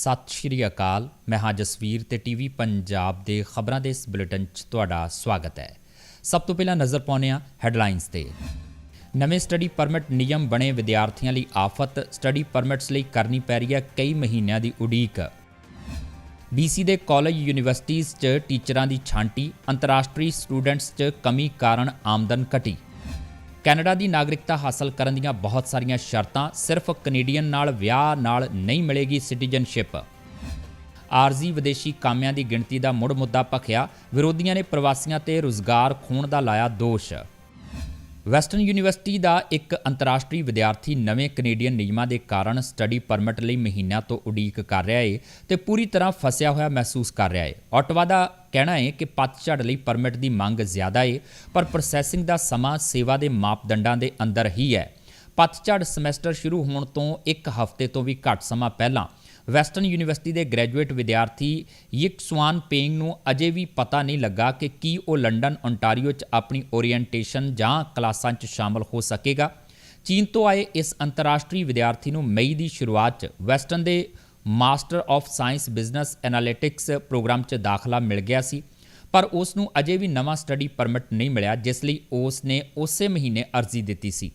ਸਤਿ ਸ਼੍ਰੀ ਅਕਾਲ। ਮੈਂ ਹਾਂ ਜਸਵੀਰ ਤੇ ਟੀਵੀ ਪੰਜਾਬ ਦੇ ਖਬਰਾਂ ਦੇ ਇਸ ਬੁਲੇਟਿਨ 'ਚ ਤੁਹਾਡਾ ਸਵਾਗਤ ਹੈ। ਸਭ ਤੋਂ ਪਹਿਲਾਂ ਨਜ਼ਰ ਪਾਉਂਦੇ ਹਾਂ ਹੈਡਲਾਈਨਸ ਤੇ। ਨਵੇਂ ਸਟੱਡੀ ਪਰਮਿਟ ਨਿਯਮ ਬਣੇ ਵਿਦਿਆਰਥੀਆਂ ਲਈ ਆਫਤ। ਸਟੱਡੀ ਪਰਮਿਟਸ ਲਈ ਕਰਨੀ ਪੈ ਰਹੀ ਹੈ ਕਈ ਮਹੀਨਿਆਂ ਦੀ ਉਡੀਕ। BC ਦੇ ਕਾਲਜ ਯੂਨੀਵਰਸਿਟੀਜ਼ 'ਚ ਟੀਚਰਾਂ ਦੀ ਛਾਂਟੀ। ਅੰਤਰਰਾਸ਼ਟਰੀ ਸਟੂਡੈਂਟਸ 'ਚ ਕਮੀ ਕਾਰਨ ਆਮਦਨ ਘਟੀ। ਕੈਨੇਡਾ ਦੀ ਨਾਗਰਿਕਤਾ ਹਾਸਲ ਕਰਨ ਦੀਆਂ ਬਹੁਤ ਸਾਰੀਆਂ ਸ਼ਰਤਾਂ ਸਿਰਫ ਕੈਨੇਡੀਅਨ ਨਾਲ ਵਿਆਹ ਨਾਲ ਨਹੀਂ ਮਿਲੇਗੀ ਸਿਟੀਜ਼ਨਸ਼ਿਪ। ਆਰਜ਼ੀ ਵਿਦੇਸ਼ੀ ਕਾਮਿਆਂ ਦੀ ਗਿਣਤੀ ਦਾ ਮੁੜ ਮੁੱਦਾ ਭਖਿਆ, ਵਿਰੋਧੀਆਂ ਨੇ ਪ੍ਰਵਾਸੀਆਂ ਤੇ ਰੁਜ਼ਗਾਰ ਖੋਣ ਦਾ ਲਾਇਆ ਦੋਸ਼। ਵੈਸਟਰਨ ਯੂਨੀਵਰਸਿਟੀ ਦਾ ਇੱਕ ਅੰਤਰਰਾਸ਼ਟਰੀ ਵਿਦਿਆਰਥੀ ਨਵੇਂ ਕੈਨੇਡੀਅਨ ਨਿਯਮਾਂ ਦੇ ਕਾਰਨ ਸਟੱਡੀ ਪਰਮਿਟ ਲਈ ਮਹੀਨਿਆਂ ਤੋਂ ਉਡੀਕ ਕਰ ਰਿਹਾ ਹੈ ਤੇ ਪੂਰੀ ਤਰ੍ਹਾਂ ਫਸਿਆ ਹੋਇਆ ਮਹਿਸੂਸ ਕਰ ਰਿਹਾ ਹੈ ਆਟਵਾ ਦਾ ਕਹਿਣਾ ਹੈ ਕਿ ਪਤਝੜ ਲਈ ਪਰਮਿਟ ਦੀ ਮੰਗ ਜ਼ਿਆਦਾ ਹੈ ਪਰ ਪ੍ਰੋਸੈਸਿੰਗ ਦਾ ਸਮਾਂ ਸੇਵਾ ਦੇ ਮਾਪਦੰਡਾਂ ਦੇ ਅੰਦਰ ਹੀ ਹੈ। ਪਤਝੜ ਸਮੈਸਟਰ ਸ਼ੁਰੂ ਹੋਣ ਤੋਂ ਇੱਕ ਹਫ਼ਤੇ ਤੋਂ ਵੀ ਘੱਟ ਸਮਾਂ ਪਹਿਲਾਂ ਵੈਸਟਰਨ ਯੂਨੀਵਰਸਿਟੀ ਦੇ ਗ੍ਰੈਜੂਏਟ ਵਿਦਿਆਰਥੀ ਯਿਕਸਵਾਨ ਪੇਂਗ ਨੂੰ ਅਜੇ ਵੀ ਪਤਾ ਨਹੀਂ ਲੱਗਾ ਕਿ ਕੀ ਉਹ ਲੰਡਨ ਓਨਟਾਰੀਓ 'ਚ ਆਪਣੀ ਓਰੀਐਂਟੇਸ਼ਨ ਜਾਂ ਕਲਾਸਾਂ 'ਚ ਸ਼ਾਮਲ ਹੋ ਸਕੇਗਾ। ਚੀਨ ਤੋਂ ਆਏ ਇਸ ਅੰਤਰਰਾਸ਼ਟਰੀ ਵਿਦਿਆਰਥੀ ਨੂੰ ਮਈ ਦੀ ਸ਼ੁਰੂਆਤ 'ਚ ਵੈਸਟਰਨ ਦੇ master of science business analytics programme 'ਚ ਦਾਖਲਾ ਮਿਲ ਗਿਆ ਸੀ, ਪਰ ਉਸ ਨੂੰ ਅਜੇ ਵੀ ਨਵਾਂ ਸਟੱਡੀ ਪਰਮਿਟ ਨਹੀਂ ਮਿਲਿਆ, ਜਿਸ ਲਈ ਉਸ ਨੇ ਉਸੇ ਮਹੀਨੇ ਅਰਜ਼ੀ ਦਿੱਤੀ ਸੀ।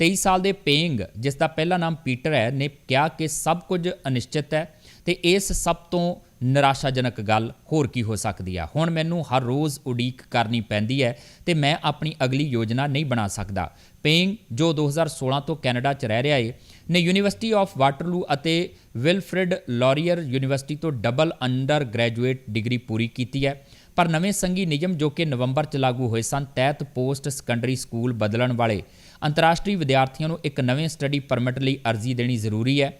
23 ਸਾਲ ਦੇ ਪੇਂਗ, ਜਿਸ ਦਾ ਪਹਿਲਾ ਨਾਮ ਪੀਟਰ ਹੈ, ਨੇ ਕਿਹਾ ਕਿ ਸਭ ਕੁਝ ਅਨਿਸ਼ਚਿਤ ਹੈ ਤੇ ਇਸ ਸਭ ਤੋਂ ਨਿਰਾਸ਼ਾਜਨਕ ਗੱਲ ਹੋਰ ਕੀ ਹੋ ਸਕਦੀ ਹੈ ਹੁਣ ਮੈਨੂੰ ਹਰ ਰੋਜ਼ ਉਡੀਕ ਕਰਨੀ ਪੈਂਦੀ ਹੈ ਤੇ ਮੈਂ ਆਪਣੀ ਅਗਲੀ ਯੋਜਨਾ ਨਹੀਂ ਬਣਾ ਸਕਦਾ। ਪੇਂਗ, ਜੋ 2016 ਤੋਂ ਕੈਨੇਡਾ 'ਚ ਰਹਿ ਰਿਹਾ ਏ, ਨੇ ਯੂਨੀਵਰਸਿਟੀ ਆਫ ਵਾਟਰਲੂ ਅਤੇ ਵਿਲਫ੍ਰਿਡ ਲੌਰੀਅਰ ਯੂਨੀਵਰਸਿਟੀ ਤੋਂ ਡਬਲ ਅੰਡਰ ਗ੍ਰੈਜੂਏਟ ਡਿਗਰੀ ਪੂਰੀ ਕੀਤੀ ਹੈ, ਪਰ ਨਵੇਂ ਸੰਗੀ ਨਿਯਮ ਜੋ ਕਿ ਨਵੰਬਰ 'ਚ ਲਾਗੂ ਹੋਏ ਸਨ, ਤਹਿਤ ਪੋਸਟ ਸੈਕੰਡਰੀ ਸਕੂਲ ਬਦਲਣ ਵਾਲੇ ਅੰਤਰਰਾਸ਼ਟਰੀ ਵਿਦਿਆਰਥੀਆਂ ਨੂੰ ਇੱਕ ਨਵੇਂ ਸਟੱਡੀ ਪਰਮਿਟ ਲਈ ਅਰਜ਼ੀ ਦੇਣੀ ਜ਼ਰੂਰੀ ਹੈ।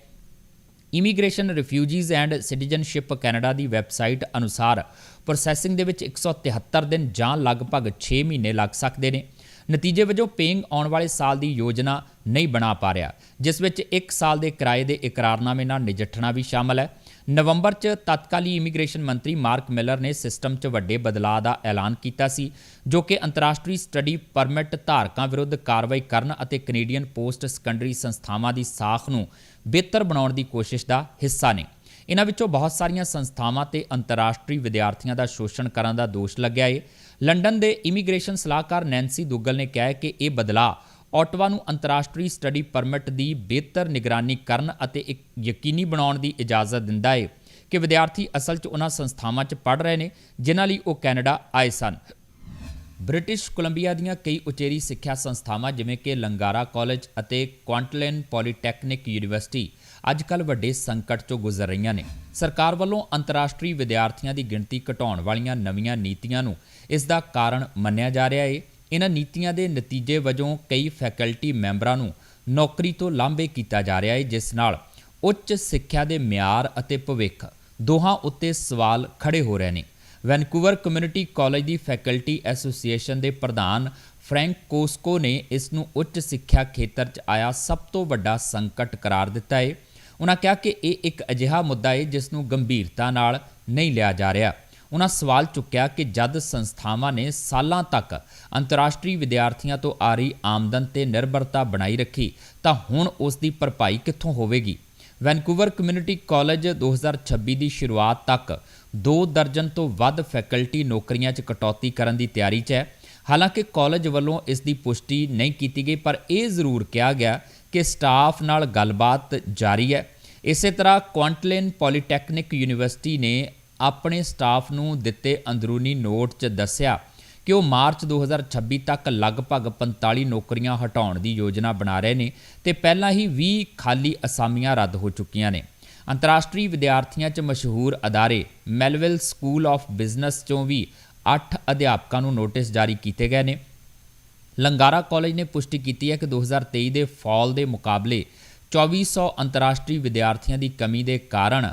Immigration refugees and citizenship Canada the website ਅਨੁਸਾਰ ਪ੍ਰੋਸੈਸਿੰਗ ਦੇ ਵਿੱਚ 173 ਦਿਨ ਜਾਂ ਲਗਭਗ 6 ਮਹੀਨੇ ਲੱਗ ਸਕਦੇ ਨੇ। ਨਤੀਜੇ ਵਜੋਂ ਪੇਇੰਗ ਆਉਣ ਵਾਲੇ ਸਾਲ ਦੀ ਯੋਜਨਾ ਨਹੀਂ ਬਣਾ ਪਾ ਰਿਹਾ, ਜਿਸ ਵਿੱਚ 1 ਸਾਲ ਦੇ ਕਿਰਾਏ ਦੇ ਇਕਰਾਰਨਾਮੇ ਨਾਲ ਨਜਿੱਠਣਾ ਵੀ ਸ਼ਾਮਲ ਹੈ। ਨਵੰਬਰ 'ਚ ਤਤਕਾਲੀ ਇਮੀਗ੍ਰੇਸ਼ਨ ਮੰਤਰੀ ਮਾਰਕ ਮਿਲਰ ਨੇ ਸਿਸਟਮ 'ਚ ਵੱਡੇ ਬਦਲਾਅ ਦਾ ਐਲਾਨ ਕੀਤਾ ਸੀ, ਜੋ ਕਿ ਅੰਤਰਰਾਸ਼ਟਰੀ ਸਟੱਡੀ ਪਰਮਿਟ ਧਾਰਕਾਂ ਵਿਰੁੱਧ ਕਾਰਵਾਈ ਕਰਨ ਅਤੇ ਕੈਨੇਡੀਅਨ ਪੋਸਟ ਸੈਕੰਡਰੀ ਸੰਸਥਾਵਾਂ ਦੀ ਸਾਖ ਨੂੰ ਬਿਹਤਰ ਬਣਾਉਣ ਦੀ ਕੋਸ਼ਿਸ਼ ਦਾ ਹਿੱਸਾ ਨੇ। ਇਹਨਾਂ ਵਿੱਚੋਂ ਬਹੁਤ ਸਾਰੀਆਂ ਸੰਸਥਾਵਾਂ ਤੇ ਅੰਤਰਰਾਸ਼ਟਰੀ ਵਿਦਿਆਰਥੀਆਂ ਦਾ ਸ਼ੋਸ਼ਣ ਕਰਨ ਦਾ ਦੋਸ਼ ਲੱਗਿਆ ਏ। ਲੰਡਨ ਦੇ ਇਮੀਗ੍ਰੇਸ਼ਨ ਸਲਾਹਕਾਰ ਨੈਂਸੀ ਦੁੱਗਲ ਨੇ ਕਿਹਾ ਕਿ ਇਹ ਬਦਲਾਅ ਆਟਵਾ ਨੂੰ ਅੰਤਰਰਾਸ਼ਟਰੀ ਸਟੱਡੀ ਪਰਮਿਟ ਦੀ ਬਿਹਤਰ ਨਿਗਰਾਨੀ ਕਰਨ ਅਤੇ ਇੱਕ ਯਕੀਨੀ ਬਣਾਉਣ ਦੀ ਇਜਾਜ਼ਤ ਦਿੰਦਾ ਹੈ ਕਿ ਵਿਦਿਆਰਥੀ ਅਸਲ 'ਚ ਉਹਨਾਂ ਸੰਸਥਾਵਾਂ 'ਚ ਪੜ੍ਹ ਰਹੇ ਨੇ, ਜਿਨ੍ਹਾਂ ਲਈ ਉਹ ਕੈਨੇਡਾ ਆਏ ਸਨ। ਬ੍ਰਿਟਿਸ਼ ਕੋਲੰਬੀਆ ਦੀਆਂ ਕਈ ਉਚੇਰੀ ਸਿੱਖਿਆ ਸੰਸਥਾਵਾਂ ਜਿਵੇਂ ਕਿ ਲੰਗਾਰਾ ਕਾਲਜ ਅਤੇ ਕੁਆਂਟਲੈਨ ਪੋਲੀਟੈਕਨਿਕ ਯੂਨੀਵਰਸਿਟੀ ਅੱਜਕੱਲ ਵੱਡੇ ਸੰਕਟ 'ਚੋਂ ਗੁਜ਼ਰ ਰਹੀਆਂ ਨੇ। ਸਰਕਾਰ ਵੱਲੋਂ ਅੰਤਰਰਾਸ਼ਟਰੀ ਵਿਦਿਆਰਥੀਆਂ ਦੀ ਗਿਣਤੀ ਘਟਾਉਣ ਵਾਲੀਆਂ ਨਵੀਆਂ ਨੀਤੀਆਂ ਨੂੰ ਇਸ ਦਾ ਕਾਰਨ ਮੰਨਿਆ ਜਾ ਰਿਹਾ ਹੈ ਇਹਨਾਂ ਨੀਤੀਆਂ ਦੇ ਨਤੀਜੇ ਵਜੋਂ ਕਈ ਫੈਕਲਟੀ ਮੈਂਬਰਾਂ ਨੂੰ ਨੌਕਰੀ ਤੋਂ ਲਾਂਭੇ ਕੀਤਾ ਜਾ ਰਿਹਾ ਹੈ, ਜਿਸ ਨਾਲ ਉੱਚ ਸਿੱਖਿਆ ਦੇ ਮਿਆਰ ਅਤੇ ਭਵਿੱਖ ਦੋਹਾਂ ਉੱਤੇ ਸਵਾਲ ਖੜੇ ਹੋ ਰਹੇ ਨੇ। ਵੈਨਕੂਵਰ ਕਮਿਊਨਿਟੀ ਕਾਲਜ ਦੀ ਫੈਕਲਟੀ ਐਸੋਸੀਏਸ਼ਨ ਦੇ ਪ੍ਰਧਾਨ ਫ੍ਰੈਂਕ ਕੋਸਕੋ ਨੇ ਇਸ ਨੂੰ ਉੱਚ ਸਿੱਖਿਆ ਖੇਤਰ 'ਚ ਆਇਆ ਸਭ ਤੋਂ ਵੱਡਾ ਸੰਕਟ ਕਰਾਰ ਦਿੱਤਾ ਹੈ। ਉਹਨਾਂ ਕਿਹਾ ਕਿ ਇਹ ਇੱਕ ਅਜਿਹਾ ਮੁੱਦਾ ਹੈ, ਜਿਸ ਨੂੰ ਗੰਭੀਰਤਾ ਨਾਲ ਨਹੀਂ ਲਿਆ ਜਾ ਰਿਹਾ। ਉਹਨਾਂ ਸਵਾਲ ਚੁੱਕਿਆ ਕਿ ਜਦ ਸੰਸਥਾਵਾਂ ਨੇ ਸਾਲਾਂ ਤੱਕ ਅੰਤਰਰਾਸ਼ਟਰੀ ਵਿਦਿਆਰਥੀਆਂ ਤੋਂ ਆ ਰਹੀ ਆਮਦਨ ਤੇ ਨਿਰਭਰਤਾ ਬਣਾਈ ਰੱਖੀ, ਤਾਂ ਹੁਣ ਉਸ ਦੀ ਭਰਪਾਈ ਕਿੱਥੋਂ ਹੋਵੇਗੀ? ਵੈਨਕੂਵਰ ਕਮਿਊਨਿਟੀ ਕਾਲਜ 2026 ਦੀ ਸ਼ੁਰੂਆਤ ਤੱਕ ਦੋ ਦਰਜਨ ਤੋਂ ਵੱਧ ਫੈਕਲਟੀ ਨੌਕਰੀਆਂ 'ਚ ਕਟੌਤੀ ਕਰਨ ਦੀ ਤਿਆਰੀ 'ਚ ਹੈ। ਹਾਲਾਂਕਿ ਕਾਲਜ ਵੱਲੋਂ ਇਸ ਦੀ ਪੁਸ਼ਟੀ ਨਹੀਂ ਕੀਤੀ ਗਈ, ਪਰ ਇਹ ਜ਼ਰੂਰ ਕਿਹਾ ਗਿਆ ਕਿ ਸਟਾਫ ਨਾਲ ਗੱਲਬਾਤ ਜਾਰੀ ਹੈ। ਇਸੇ ਤਰ੍ਹਾਂ ਕੁਆਂਟਲਨ ਪੋਲੀਟੈਕਨਿਕ ਯੂਨੀਵਰਸਿਟੀ ਨੇ ਆਪਣੇ ਸਟਾਫ ਨੂੰ ਦਿੱਤੇ ਅੰਦਰੂਨੀ ਨੋਟ 'ਚ ਦੱਸਿਆ ਕਿ ਉਹ ਮਾਰਚ 2026 ਤੱਕ ਲਗਭਗ 45 ਨੌਕਰੀਆਂ ਹਟਾਉਣ ਦੀ ਯੋਜਨਾ ਬਣਾ ਰਹੇ ਨੇ ਤੇ ਪਹਿਲਾਂ ਹੀ 20 ਖਾਲੀ ਅਸਾਮੀਆਂ ਰੱਦ ਹੋ ਚੁੱਕੀਆਂ ਨੇ। ਅੰਤਰਰਾਸ਼ਟਰੀ ਵਿਦਿਆਰਥੀਆਂ 'ਚ ਮਸ਼ਹੂਰ ਅਦਾਰੇ ਮੈਲਵਿਲ ਸਕੂਲ ਆਫ ਬਿਜ਼ਨਸ 'ਚੋਂ ਵੀ 8 ਅਧਿਆਪਕਾਂ ਨੂੰ ਨੋਟਿਸ ਜਾਰੀ ਕੀਤੇ ਗਏ ਨੇ। ਲੰਗਾਰਾ ਕਾਲਜ ਨੇ ਪੁਸ਼ਟੀ ਕੀਤੀ ਹੈ ਕਿ 2023 ਦੇ ਫਾਲ ਦੇ ਮੁਕਾਬਲੇ 2400 ਅੰਤਰਰਾਸ਼ਟਰੀ ਵਿਦਿਆਰਥੀਆਂ ਦੀ ਕਮੀ ਦੇ ਕਾਰਨ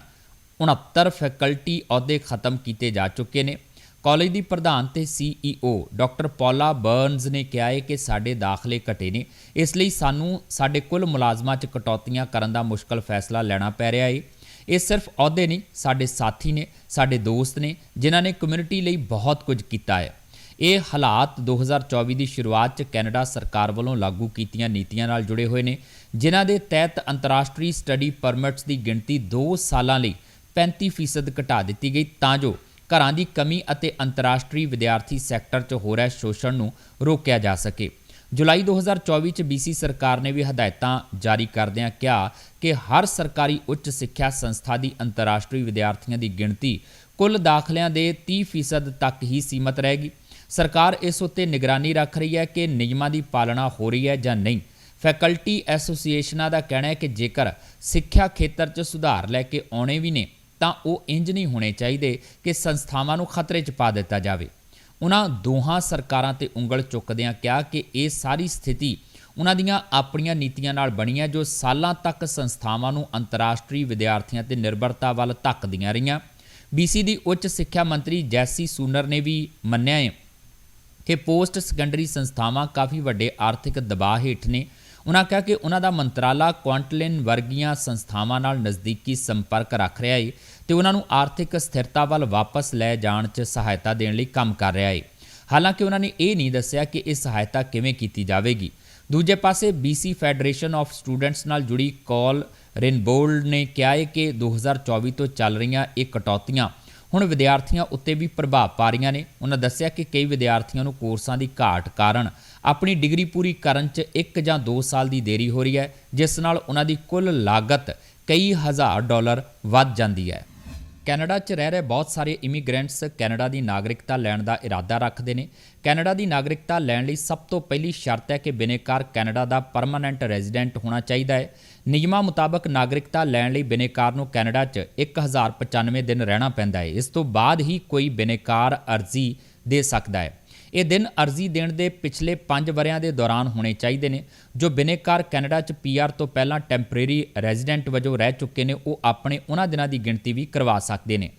69 ਫੈਕਲਟੀ ਅਹੁਦੇ ਖਤਮ ਕੀਤੇ ਜਾ ਚੁੱਕੇ ਨੇ। ਕਾਲਜ ਦੀ ਪ੍ਰਧਾਨ ਤੇ ਸੀਈਓ ਡਾਕਟਰ ਪੌਲਾ ਬਰਨਸ ਨੇ ਕਿਹਾ ਹੈ ਕਿ ਸਾਡੇ ਦਾਖਲੇ ਘਟੇ ਨੇ। ਇਸ ਲਈ ਸਾਨੂੰ ਸਾਡੇ ਕੁੱਲ ਮੁਲਾਜ਼ਮਾਂ 'ਚ ਕਟੌਤੀਆਂ ਕਰਨ ਦਾ ਮੁਸ਼ਕਲ ਫੈਸਲਾ ਲੈਣਾ ਪੈ ਰਿਹਾ ਹੈ। ਇਹ ਸਿਰਫ ਅਹੁਦੇ ਨਹੀਂ, ਸਾਡੇ ਸਾਥੀ ਨੇ, ਸਾਡੇ ਦੋਸਤ ਨੇ, ਜਿਨ੍ਹਾਂ ਨੇ ਕਮਿਊਨਿਟੀ ਲਈ ਬਹੁਤ ਕੁਝ ਕੀਤਾ ਹੈ। ਇਹ ਹਾਲਾਤ 2024 ਦੀ ਸ਼ੁਰੂਆਤ 'ਚ ਕੈਨੇਡਾ ਸਰਕਾਰ ਵੱਲੋਂ ਲਾਗੂ ਕੀਤੀਆਂ ਨੀਤੀਆਂ ਨਾਲ ਜੁੜੇ ਹੋਏ ਨੇ, ਜਿਨ੍ਹਾਂ ਦੇ ਤਹਿਤ ਅੰਤਰਰਾਸ਼ਟਰੀ ਸਟੱਡੀ ਪਰਮਿਟਸ ਦੀ ਗਿਣਤੀ 2 ਸਾਲਾਂ ਲਈ 35% ਘਟਾ ਦਿੱਤੀ ਗਈ, ਤਾਂ ਜੋ ਘਰਾਂ ਦੀ ਕਮੀ ਅਤੇ ਅੰਤਰਰਾਸ਼ਟਰੀ ਵਿਦਿਆਰਥੀ ਸੈਕਟਰ 'ਚ ਹੋ ਰਿਹਾ ਸ਼ੋਸ਼ਣ ਨੂੰ ਰੋਕਿਆ ਜਾ ਸਕੇ। ਜੁਲਾਈ 2024 ਚ ਬੀਸੀ ਸਰਕਾਰ ਨੇ ਵੀ ਹਦਾਇਤਾਂ ਜਾਰੀ ਕਰਦਿਆਂ ਕਿਹਾ ਕਿ ਹਰ ਸਰਕਾਰੀ ਉੱਚ ਸਿੱਖਿਆ ਸੰਸਥਾ ਦੀ ਅੰਤਰਰਾਸ਼ਟਰੀ ਵਿਦਿਆਰਥੀਆਂ ਦੀ ਗਿਣਤੀ ਕੁੱਲ ਦਾਖਲਿਆਂ ਦੇ 30% ਤੱਕ ਹੀ ਸੀਮਤ ਰਹੇਗੀ। ਸਰਕਾਰ ਇਸ ਉੱਤੇ ਨਿਗਰਾਨੀ ਰੱਖ ਰਹੀ ਹੈ ਕਿ ਨਿਯਮਾਂ ਦੀ ਪਾਲਣਾ ਹੋ ਰਹੀ ਹੈ ਜਾਂ ਨਹੀਂ। ਫੈਕਲਟੀ ਐਸੋਸੀਏਸ਼ਨਾਂ ਦਾ ਕਹਿਣਾ ਹੈ ਕਿ ਜੇਕਰ ਸਿੱਖਿਆ ਖੇਤਰ 'ਚ ਸੁਧਾਰ ਲੈ ਕੇ ਆਉਣੇ ਵੀ ਨੇ ਤਾਂ ਉਹ ਇੰਜ ਨਹੀਂ ਹੋਣੇ ਚਾਹੀਦੇ ਕਿ ਸੰਸਥਾਵਾਂ ਨੂੰ ਖਤਰੇ 'ਚ ਪਾ ਦਿੱਤਾ ਜਾਵੇ। ਉਹਨਾਂ ਦੋਹਾਂ ਸਰਕਾਰਾਂ ਤੇ ਉਂਗਲ ਚੁੱਕਦਿਆਂ ਕਿਹਾ ਕਿ ਇਹ ਸਾਰੀ ਸਥਿਤੀ ਉਹਨਾਂ ਦੀਆਂ ਆਪਣੀਆਂ ਨੀਤੀਆਂ ਨਾਲ ਬਣੀ ਹੈ, ਜੋ ਸਾਲਾਂ ਤੱਕ ਸੰਸਥਾਵਾਂ ਨੂੰ ਅੰਤਰਰਾਸ਼ਟਰੀ ਵਿਦਿਆਰਥੀਆਂ ਤੇ ਨਿਰਭਰਤਾ ਵੱਲ ਧੱਕਦੀਆਂ ਰਹੀਆਂ। ਬੀਸੀ ਦੀ ਉੱਚ ਸਿੱਖਿਆ ਮੰਤਰੀ ਜੈਸੀ ਸੂਨਰ ਨੇ ਵੀ ਮੰਨਿਆ ਹੈ ਕਿ ਪੋਸਟ ਸੈਕੰਡਰੀ ਸੰਸਥਾਵਾਂ ਕਾਫੀ ਵੱਡੇ ਆਰਥਿਕ ਦਬਾਅ ਹੇਠ ਨੇ ਉਹਨਾਂ ਕਿਹਾ ਕਿ ਉਹਨਾਂ ਦਾ ਮੰਤਰਾਲਾ ਕੁਆਂਟਲਿਨ ਵਰਗੀਆਂ ਸੰਸਥਾਵਾਂ ਨਾਲ ਨਜ਼ਦੀਕੀ ਸੰਪਰਕ ਰੱਖ ਰਿਹਾ ਹੈ ਤੇ ਉਹਨਾਂ ਨੂੰ ਆਰਥਿਕ ਸਥਿਰਤਾ ਵੱਲ ਵਾਪਸ ਲੈ ਜਾਣ 'ਚ ਸਹਾਇਤਾ ਦੇਣ ਲਈ ਕੰਮ ਕਰ ਰਿਹਾ ਹੈ ਹਾਲਾਂਕਿ ਉਹਨਾਂ ਨੇ ਇਹ ਨਹੀਂ ਦੱਸਿਆ ਕਿ ਇਹ ਸਹਾਇਤਾ ਕਿਵੇਂ ਕੀਤੀ ਜਾਵੇਗੀ। ਦੂਜੇ ਪਾਸੇ BC ਫੈਡਰੇਸ਼ਨ ਆਫ ਸਟੂਡੈਂਟਸ ਨਾਲ ਜੁੜੀ ਕਾਲ ਰਿਨਬੋਲਡ ਨੇ ਕਿਹਾ ਹੈ ਕਿ 2024 ਤੋਂ ਚੱਲ ਰਹੀਆਂ ਇਹ ਕਟੌਤੀਆਂ ਹੁਣ ਵਿਦਿਆਰਥੀਆਂ ਉੱਤੇ ਵੀ ਪ੍ਰਭਾਵ ਪਾ ਰਹੀਆਂ ਨੇ। ਉਹਨਾਂ ਦੱਸਿਆ ਕਿ ਕਈ ਵਿਦਿਆਰਥੀਆਂ ਨੂੰ ਕੋਰਸਾਂ ਦੀ ਘਾਟ ਕਾਰਨ ਆਪਣੀ ਡਿਗਰੀ ਪੂਰੀ ਕਰਨ 'ਚ 1 ਜਾਂ 2 ਸਾਲ ਦੀ ਦੇਰੀ ਹੋ ਰਹੀ ਹੈ, ਜਿਸ ਨਾਲ ਉਹਨਾਂ ਦੀ ਕੁੱਲ ਲਾਗਤ ਕਈ ਹਜ਼ਾਰ ਡਾਲਰ ਵੱਧ ਜਾਂਦੀ ਹੈ। ਕੈਨੇਡਾ 'ਚ ਰਹਿ ਰਹੇ ਬਹੁਤ ਸਾਰੇ ਇਮੀਗ੍ਰੈਂਟਸ ਕੈਨੇਡਾ ਦੀ ਨਾਗਰਿਕਤਾ ਲੈਣ ਦਾ ਇਰਾਦਾ ਰੱਖਦੇ ਨੇ। ਕੈਨੇਡਾ ਦੀ ਨਾਗਰਿਕਤਾ ਲੈਣ ਲਈ ਸਭ ਤੋਂ ਪਹਿਲੀ ਸ਼ਰਤ ਹੈ ਕਿ ਬਿਨੇਕਾਰ ਕੈਨੇਡਾ ਦਾ ਪਰਮਾਨੈਂਟ ਰੈਜ਼ੀਡੈਂਟ ਹੋਣਾ ਚਾਹੀਦਾ ਹੈ। ਨਿਯਮਾਂ ਮੁਤਾਬਕ ਨਾਗਰਿਕਤਾ ਲੈਣ ਲਈ ਬਿਨੇਕਾਰ ਨੂੰ ਕੈਨੇਡਾ 'ਚ 1095 ਦਿਨ ਰਹਿਣਾ ਪੈਂਦਾ ਹੈ। ਇਸ ਤੋਂ ਬਾਅਦ ਹੀ ਕੋਈ ਬਿਨੇਕਾਰ ਅਰਜ਼ੀ ਦੇ ਸਕਦਾ ਹੈ। ਇਹ ਦਿਨ ਅਰਜ਼ੀ ਦੇਣ ਦੇ ਪਿਛਲੇ 5 ਵਰਿਆਂ ਦੇ ਦੌਰਾਨ ਹੋਣੇ ਚਾਹੀਦੇ ਨੇ। ਜੋ ਬਿਨੇਕਾਰ ਕੈਨੇਡਾ 'ਚ ਪੀਆਰ ਤੋਂ ਪਹਿਲਾਂ ਟੈਂਪਰੇਰੀ ਰੈਜ਼ੀਡੈਂਟ ਵਜੋਂ ਰਹਿ ਚੁੱਕੇ ਨੇ, ਉਹ ਆਪਣੇ ਉਹਨਾਂ ਦਿਨਾਂ ਦੀ ਗਿਣਤੀ ਵੀ ਕਰਵਾ ਸਕਦੇ ਨੇ।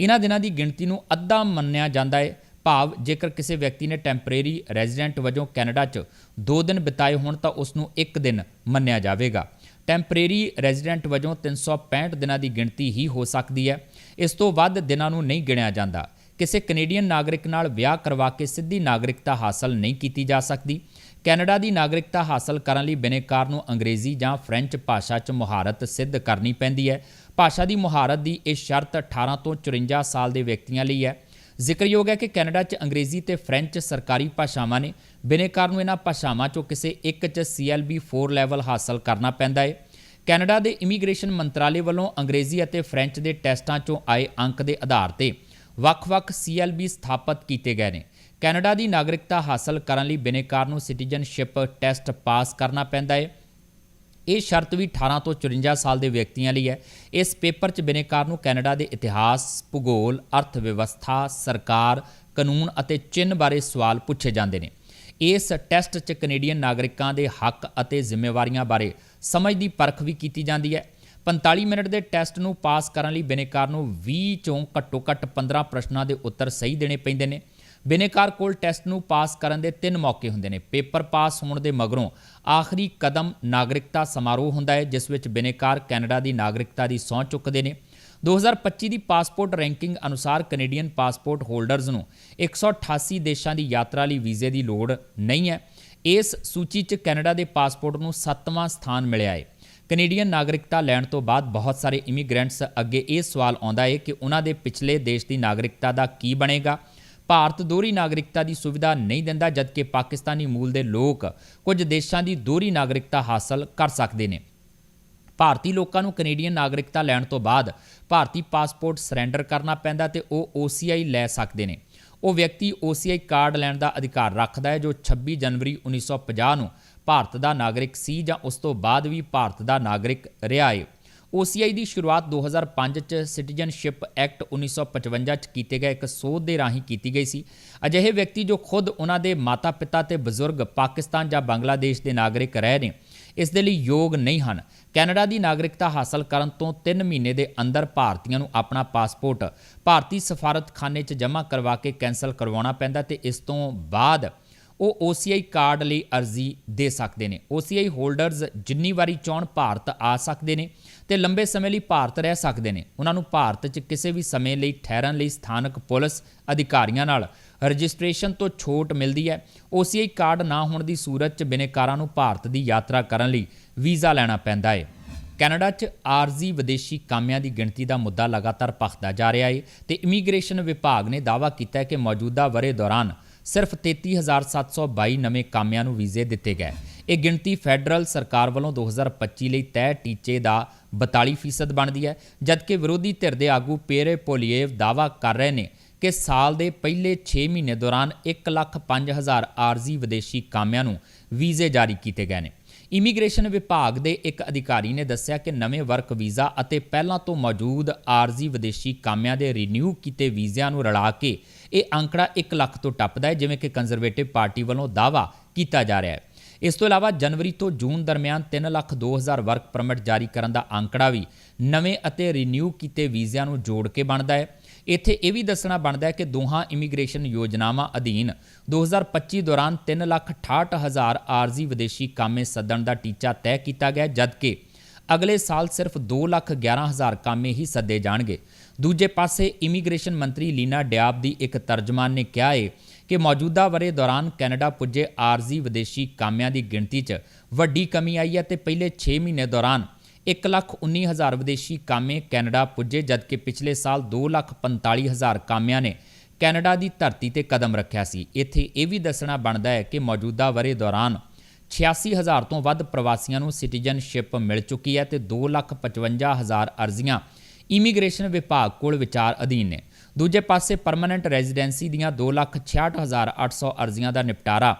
ਇਹਨਾਂ ਦਿਨਾਂ ਦੀ ਗਿਣਤੀ ਨੂੰ ਅੱਧਾ ਮੰਨਿਆ ਜਾਂਦਾ ਹੈ ਭਾਵ ਜੇਕਰ ਕਿਸੇ ਵਿਅਕਤੀ ਨੇ ਟੈਂਪਰੇਰੀ ਰੈਜ਼ੀਡੈਂਟ ਵਜੋਂ ਕੈਨੇਡਾ 'ਚ 2 ਦਿਨ ਬਿਤਾਏ ਹੋਣ, ਤਾਂ ਉਸ ਨੂੰ 1 ਦਿਨ ਮੰਨਿਆ ਜਾਵੇਗਾ। ਟੈਂਪਰੇਰੀ ਰੈਜ਼ੀਡੈਂਟ ਵਜੋਂ 365 ਦਿਨਾਂ ਦੀ ਗਿਣਤੀ ਹੀ ਹੋ ਸਕਦੀ ਹੈ। ਇਸ ਤੋਂ ਵੱਧ ਦਿਨਾਂ ਨੂੰ ਨਹੀਂ ਗਿਣਿਆ ਜਾਂਦਾ। ਕਿਸੇ ਕੈਨੇਡੀਅਨ ਨਾਗਰਿਕ ਨਾਲ ਵਿਆਹ ਕਰਵਾ ਕੇ ਸਿੱਧੀ ਨਾਗਰਿਕਤਾ ਹਾਸਲ ਨਹੀਂ ਕੀਤੀ ਜਾ ਸਕਦੀ। ਕੈਨੇਡਾ ਦੀ ਨਾਗਰਿਕਤਾ ਹਾਸਲ ਕਰਨ ਲਈ ਬਿਨੇਕਾਰ ਨੂੰ ਅੰਗਰੇਜ਼ੀ ਜਾਂ ਫ੍ਰੈਂਚ ਭਾਸ਼ਾ 'ਚ ਮੁਹਾਰਤ ਸਿੱਧ ਕਰਨੀ ਪੈਂਦੀ ਹੈ। ਭਾਸ਼ਾ ਦੀ ਮੁਹਾਰਤ ਦੀ ਇਹ ਸ਼ਰਤ 18 ਤੋਂ 54 ਸਾਲ ਦੇ ਵਿਅਕਤੀਆਂ ਲਈ ਹੈ। ਜ਼ਿਕਰਯੋਗ ਹੈ ਕਿ ਕੈਨੇਡਾ 'ਚ ਅੰਗਰੇਜ਼ੀ ਤੇ ਫ੍ਰੈਂਚ ਸਰਕਾਰੀ ਭਾਸ਼ਾਵਾਂ ਨੇ ਬਿਨੇਕਾਰ ਨੂੰ ਇਹਨਾਂ ਭਾਸ਼ਾਵਾਂ 'ਚੋਂ ਕਿਸੇ ਇੱਕ 'ਚ CLB 4 ਲੈਵਲ ਹਾਸਲ ਕਰਨਾ ਪੈਂਦਾ ਹੈ। ਕੈਨੇਡਾ ਦੇ ਇਮੀਗ੍ਰੇਸ਼ਨ ਮੰਤਰਾਲੇ ਵੱਲੋਂ ਅੰਗਰੇਜ਼ੀ ਅਤੇ ਫ੍ਰੈਂਚ ਦੇ ਟੈਸਟਾਂ 'ਚੋਂ ਆਏ ਅੰਕ ਦੇ ਆਧਾਰ ਤੇ ਵੱਖ-ਵੱਖ CLB ਸਥਾਪਿਤ ਕੀਤੇ ਗਏ ਨੇ। ਕੈਨੇਡਾ ਦੀ ਨਾਗਰਿਕਤਾ ਹਾਸਲ ਕਰਨ ਲਈ ਬਿਨੇਕਾਰ ਨੂੰ ਸਿਟੀਜ਼ਨਸ਼ਿਪ ਟੈਸਟ ਪਾਸ ਕਰਨਾ ਪੈਂਦਾ ਹੈ ਇਹ ਸ਼ਰਤ ਵੀ 18 ਤੋਂ 54 ਸਾਲ ਦੇ ਵਿਅਕਤੀਆਂ ਲਈ ਹੈ। ਇਸ ਪੇਪਰ 'ਚ ਬਿਨੇਕਾਰ ਨੂੰ ਕੈਨੇਡਾ ਦੇ ਇਤਿਹਾਸ, ਭੂਗੋਲ ਅਰਥ ਵਿਵਸਥਾ ਸਰਕਾਰ, ਕਾਨੂੰਨ ਅਤੇ ਚਿੰਨ੍ਹ ਬਾਰੇ ਸਵਾਲ ਪੁੱਛੇ ਜਾਂਦੇ ਨੇ। ਇਸ ਟੈਸਟ 'ਚ ਕੈਨੇਡੀਅਨ ਨਾਗਰਿਕਾਂ ਦੇ ਹੱਕ ਅਤੇ ਜ਼ਿੰਮੇਵਾਰੀਆਂ ਬਾਰੇ ਸਮਝ ਦੀ ਪਰਖ ਵੀ ਕੀਤੀ ਜਾਂਦੀ ਹੈ। 45 ਮਿੰਟ ਦੇ ਟੈਸਟ ਨੂੰ ਪਾਸ ਕਰਨ ਲਈ ਬਿਨੇਕਾਰ ਨੂੰ 20 ਚੋਂ ਘੱਟੋ-ਘੱਟ 15 ਪ੍ਰਸ਼ਨਾਂ ਦੇ ਉੱਤਰ ਸਹੀ ਦੇਣੇ ਪੈਂਦੇ ਨੇ। ਬਿਨੇਕਾਰ ਕੋਲ ਟੈਸਟ ਨੂੰ ਪਾਸ ਕਰਨ ਦੇ ਤਿੰਨ ਮੌਕੇ ਹੁੰਦੇ ਨੇ। ਪੇਪਰ ਪਾਸ ਹੋਣ ਦੇ ਮਗਰੋਂ ਆਖਰੀ ਕਦਮ ਨਾਗਰਿਕਤਾ ਸਮਾਰੋਹ ਹੁੰਦਾ ਹੈ, ਜਿਸ ਵਿੱਚ ਬਿਨੇਕਾਰ ਕੈਨੇਡਾ ਦੀ ਨਾਗਰਿਕਤਾ ਦੀ ਸਹੁੰ ਚੁੱਕਦੇ ਨੇ। 2025 ਦੀ ਪਾਸਪੋਰਟ ਰੈਂਕਿੰਗ ਅਨੁਸਾਰ ਕੈਨੇਡੀਅਨ ਪਾਸਪੋਰਟ ਹੋਲਡਰਜ਼ ਨੂੰ 188 ਦੇਸ਼ਾਂ ਦੀ ਯਾਤਰਾ ਲਈ ਵੀਜ਼ੇ ਦੀ ਲੋੜ ਨਹੀਂ ਹੈ। ਇਸ ਸੂਚੀ 'ਚ ਕੈਨੇਡਾ ਦੇ ਪਾਸਪੋਰਟ ਨੂੰ 7ਵਾਂ ਸਥਾਨ ਮਿਲਿਆ ਹੈ। ਕੈਨੇਡੀਅਨ ਨਾਗਰਿਕਤਾ ਲੈਣ ਤੋਂ ਬਾਅਦ ਬਹੁਤ ਸਾਰੇ ਇਮੀਗ੍ਰੈਂਟਸ ਅੱਗੇ ਇਹ ਸਵਾਲ ਆਉਂਦਾ ਹੈ ਕਿ ਉਹਨਾਂ ਦੇ ਪਿਛਲੇ ਦੇਸ਼ ਦੀ ਨਾਗਰਿਕਤਾ ਦਾ ਕੀ ਬਣੇਗਾ? ਭਾਰਤ ਦੋਹਰੀ ਨਾਗਰਿਕਤਾ ਦੀ ਸੁਵਿਧਾ ਨਹੀਂ ਦਿੰਦਾ, ਜਦਕਿ ਪਾਕਿਸਤਾਨੀ ਮੂਲ ਦੇ ਲੋਕ ਕੁਝ ਦੇਸ਼ਾਂ ਦੀ ਦੋਹਰੀ ਨਾਗਰਿਕਤਾ ਹਾਸਲ ਕਰ ਸਕਦੇ ਨੇ। ਭਾਰਤੀ ਲੋਕਾਂ ਨੂੰ ਕੈਨੇਡੀਅਨ ਨਾਗਰਿਕਤਾ ਲੈਣ ਤੋਂ ਬਾਅਦ ਭਾਰਤੀ ਪਾਸਪੋਰਟ ਸਰੈਂਡਰ ਕਰਨਾ ਪੈਂਦਾ ਤੇ ਉਹ OCI ਲੈ ਸਕਦੇ ਨੇ। ਉਹ ਵਿਅਕਤੀ OCI ਕਾਰਡ ਲੈਣ ਦਾ ਅਧਿਕਾਰ ਰੱਖਦਾ ਹੈ, ਜੋ 26 ਜਨਵਰੀ 1950 ਨੂੰ ਭਾਰਤ ਦਾ ਨਾਗਰਿਕ ਸੀ ਜਾਂ ਉਸ ਤੋਂ ਬਾਅਦ ਵੀ ਭਾਰਤ ਦਾ ਨਾਗਰਿਕ ਰਿਹਾ ਹੈ OCI ਦੀ ਸ਼ੁਰੂਆਤ 2005 ਚ ਸਿਟੀਜ਼ਨਸ਼ਿਪ ਐਕਟ 1955 ਚ ਕੀਤੇ ਗਏ ਇੱਕ ਸੋਧ ਦੇ ਰਾਹੀਂ ਕੀਤੀ ਗਈ ਸੀ। ਅਜਿਹੇ ਵਿਅਕਤੀ ਜੋ ਖੁਦ ਉਹਨਾਂ ਦੇ ਮਾਤਾ-ਪਿਤਾ ਤੇ ਬਜ਼ੁਰਗ ਪਾਕਿਸਤਾਨ ਜਾਂ ਬੰਗਲਾਦੇਸ਼ ਦੇ ਨਾਗਰਿਕ ਰਹੇ ਨੇ, ਇਸ ਦੇ ਲਈ ਯੋਗ ਨਹੀਂ ਹਨ। ਕੈਨੇਡਾ ਦੀ ਨਾਗਰਿਕਤਾ ਹਾਸਲ ਕਰਨ ਤੋਂ 3 ਮਹੀਨੇ ਦੇ ਅੰਦਰ ਭਾਰਤੀਆਂ ਨੂੰ ਆਪਣਾ ਪਾਸਪੋਰਟ ਭਾਰਤੀ ਸਫਾਰਤਖਾਨੇ 'ਚ ਜਮ੍ਹਾਂ ਕਰਵਾ ਕੇ ਕੈਂਸਲ ਕਰਵਾਉਣਾ ਪੈਂਦਾ ਤੇ ਇਸ ਤੋਂ ਬਾਅਦ ਉਹ OCI ਕਾਰਡ ਲਈ ਅਰਜ਼ੀ ਦੇ ਸਕਦੇ ਨੇ। OCI ਹੋਲਡਰਸ ਜਿੰਨੀ ਵਾਰੀ ਚਾਹਣ ਭਾਰਤ ਆ ਸਕਦੇ ਨੇ ਤੇ ਲੰਬੇ ਸਮੇਂ ਲਈ ਭਾਰਤ ਰਹਿ ਸਕਦੇ ਨੇ। ਉਹਨਾਂ ਨੂੰ ਭਾਰਤ 'ਚ ਕਿਸੇ ਵੀ ਸਮੇਂ ਲਈ ਠਹਿਰਨ ਲਈ ਸਥਾਨਕ ਪੁਲਿਸ ਅਧਿਕਾਰੀਆਂ ਨਾਲ ਰਜਿਸਟ੍ਰੇਸ਼ਨ ਤੋਂ ਛੋਟ ਮਿਲਦੀ ਹੈ। OCI ਕਾਰਡ ਨਾ ਹੋਣ ਦੀ ਸੂਰਤ 'ਚ ਬਿਨੇਕਾਰਾਂ ਨੂੰ ਭਾਰਤ ਦੀ ਯਾਤਰਾ ਕਰਨ ਲਈ ਵੀਜ਼ਾ ਲੈਣਾ ਪੈਂਦਾ ਹੈ ਕੈਨੇਡਾ 'ਚ ਆਰਜ਼ੀ ਵਿਦੇਸ਼ੀ ਕਾਮਿਆਂ ਦੀ ਗਿਣਤੀ ਦਾ ਮੁੱਦਾ ਲਗਾਤਾਰ ਭਖਦਾ ਜਾ ਰਿਹਾ ਹੈ ਤੇ ਇਮੀਗ੍ਰੇਸ਼ਨ ਵਿਭਾਗ ਨੇ ਦਾਅਵਾ ਕੀਤਾ ਹੈ ਕਿ ਮੌਜੂਦਾ ਵਰੇ ਦੌਰਾਨ ਸਿਰਫ 33722 ਨਵੇਂ ਕਾਮਿਆਂ ਨੂੰ ਵੀਜ਼ੇ ਦਿੱਤੇ ਗਏ। ਇਹ ਗਿਣਤੀ ਫੈਡਰਲ ਸਰਕਾਰ ਵੱਲੋਂ 2025 ਲਈ ਤੈਅ ਟੀਚੇ ਦਾ 42% ਬਣਦੀ ਹੈ ਜਦਕਿ ਵਿਰੋਧੀ ਧਿਰ ਦੇ ਆਗੂ ਪੇਰੇ ਪੋਲੀਏਵ ਦਾਅਵਾ ਕਰ ਰਹੇ ਨੇ ਕਿ ਸਾਲ ਦੇ ਪਹਿਲੇ 6 ਮਹੀਨੇ ਦੌਰਾਨ 1,05,000 ਆਰਜ਼ੀ ਵਿਦੇਸ਼ੀ ਕਾਮਿਆਂ ਨੂੰ ਵੀਜ਼ੇ ਜਾਰੀ ਕੀਤੇ ਗਏ ਨੇ। ਇਮੀਗ੍ਰੇਸ਼ਨ ਵਿਭਾਗ ਦੇ ਇੱਕ ਅਧਿਕਾਰੀ ਨੇ ਦੱਸਿਆ ਕਿ ਨਵੇਂ ਵਰਕ ਵੀਜ਼ਾ ਅਤੇ ਪਹਿਲਾਂ ਤੋਂ ਮੌਜੂਦ ਆਰਜ਼ੀ ਵਿਦੇਸ਼ੀ ਕਾਮਿਆਂ ਦੇ ਰੀਨਿਊ ਕੀਤੇ ਵੀਜ਼ਿਆਂ ਨੂੰ ਰਲਾ ਕੇ ਇਹ ਅੰਕੜਾ 1 ਲੱਖ ਤੋਂ ਟੱਪਦਾ ਹੈ, ਜਿਵੇਂ ਕਿ ਕੰਜ਼ਰਵੇਟਿਵ ਪਾਰਟੀ ਵੱਲੋਂ ਦਾਅਵਾ ਕੀਤਾ ਜਾ ਰਿਹਾ ਹੈ। ਇਸ ਤੋਂ ਇਲਾਵਾ ਜਨਵਰੀ ਤੋਂ ਜੂਨ ਦਰਮਿਆਨ 3 ਲੱਖ 2000 ਵਰਕ ਪਰਮਿਟ ਜਾਰੀ ਕਰਨ ਦਾ ਅੰਕੜਾ ਵੀ ਨਵੇਂ ਅਤੇ ਰੀਨਿਊ ਕੀਤੇ ਵੀਜ਼ਿਆਂ ਨੂੰ ਜੋੜ ਕੇ ਬਣਦਾ ਹੈ। ਇੱਥੇ ਇਹ ਵੀ ਦੱਸਣਾ ਬਣਦਾ ਹੈ ਕਿ ਦੋਹਾਂ ਇਮੀਗ੍ਰੇਸ਼ਨ ਯੋਜਨਾਵਾਂ ਅਧੀਨ 2025 ਦੌਰਾਨ 368000 ਆਰਜ਼ੀ ਵਿਦੇਸ਼ੀ ਕਾਮੇ ਸੱਦਣ ਦਾ ਟੀਚਾ ਤੈਅ ਕੀਤਾ ਗਿਆ, ਜਦਕਿ ਅਗਲੇ ਸਾਲ ਸਿਰਫ 211000 ਕਾਮੇ ਹੀ ਸੱਦੇ ਜਾਣਗੇ। ਦੂਜੇ ਪਾਸੇ ਇਮੀਗ੍ਰੇਸ਼ਨ ਮੰਤਰੀ ਲੀਨਾ ਡਿਆਬ ਦੀ ਇੱਕ ਤਰਜਮਾਨ ਨੇ ਕਿਹਾ ਹੈ ਕਿ ਮੌਜੂਦਾ ਵਰੇ ਦੌਰਾਨ ਕੈਨੇਡਾ ਪੁੱਜੇ ਆਰਜ਼ੀ ਵਿਦੇਸ਼ੀ ਕਾਮਿਆਂ ਦੀ ਗਿਣਤੀ 'ਚ ਵੱਡੀ ਕਮੀ ਆਈ ਹੈ ਤੇ ਪਹਿਲੇ 6 ਮਹੀਨੇ ਦੌਰਾਨ 1,19,000 ਵਿਦੇਸ਼ੀ ਕਾਮੇ ਕੈਨੇਡਾ ਪੁੱਜੇ ਜਦਕਿ ਪਿਛਲੇ ਸਾਲ 2,45,000 ਕਾਮਿਆਂ ਨੇ ਕੈਨੇਡਾ ਦੀ ਧਰਤੀ ਤੇ ਕਦਮ ਰੱਖਿਆ ਸੀ। ਇੱਥੇ ਇਹ ਵੀ ਦੱਸਣਾ ਬਣਦਾ ਹੈ ਕਿ ਮੌਜੂਦਾ ਵਰੇ ਦੌਰਾਨ 86000 ਤੋਂ ਵੱਧ ਪ੍ਰਵਾਸੀਆਂ ਨੂੰ ਸਿਟੀਜ਼ਨਸ਼ਿਪ ਮਿਲ ਚੁੱਕੀ ਹੈ ਤੇ 2,55,000 ਅਰਜ਼ੀਆਂ ਇਮੀਗ੍ਰੇਸ਼ਨ ਵਿਭਾਗ ਕੋਲ ਵਿਚਾਰ ਅਧੀਨ ਨੇ। ਦੂਜੇ ਪਾਸੇ ਪਰਮਨੈਂਟ ਰੈਜ਼ੀਡੈਂਸੀ ਦੀਆਂ 2,66,800 ਅਰਜ਼ੀਆਂ ਦਾ ਨਿਪਟਾਰਾ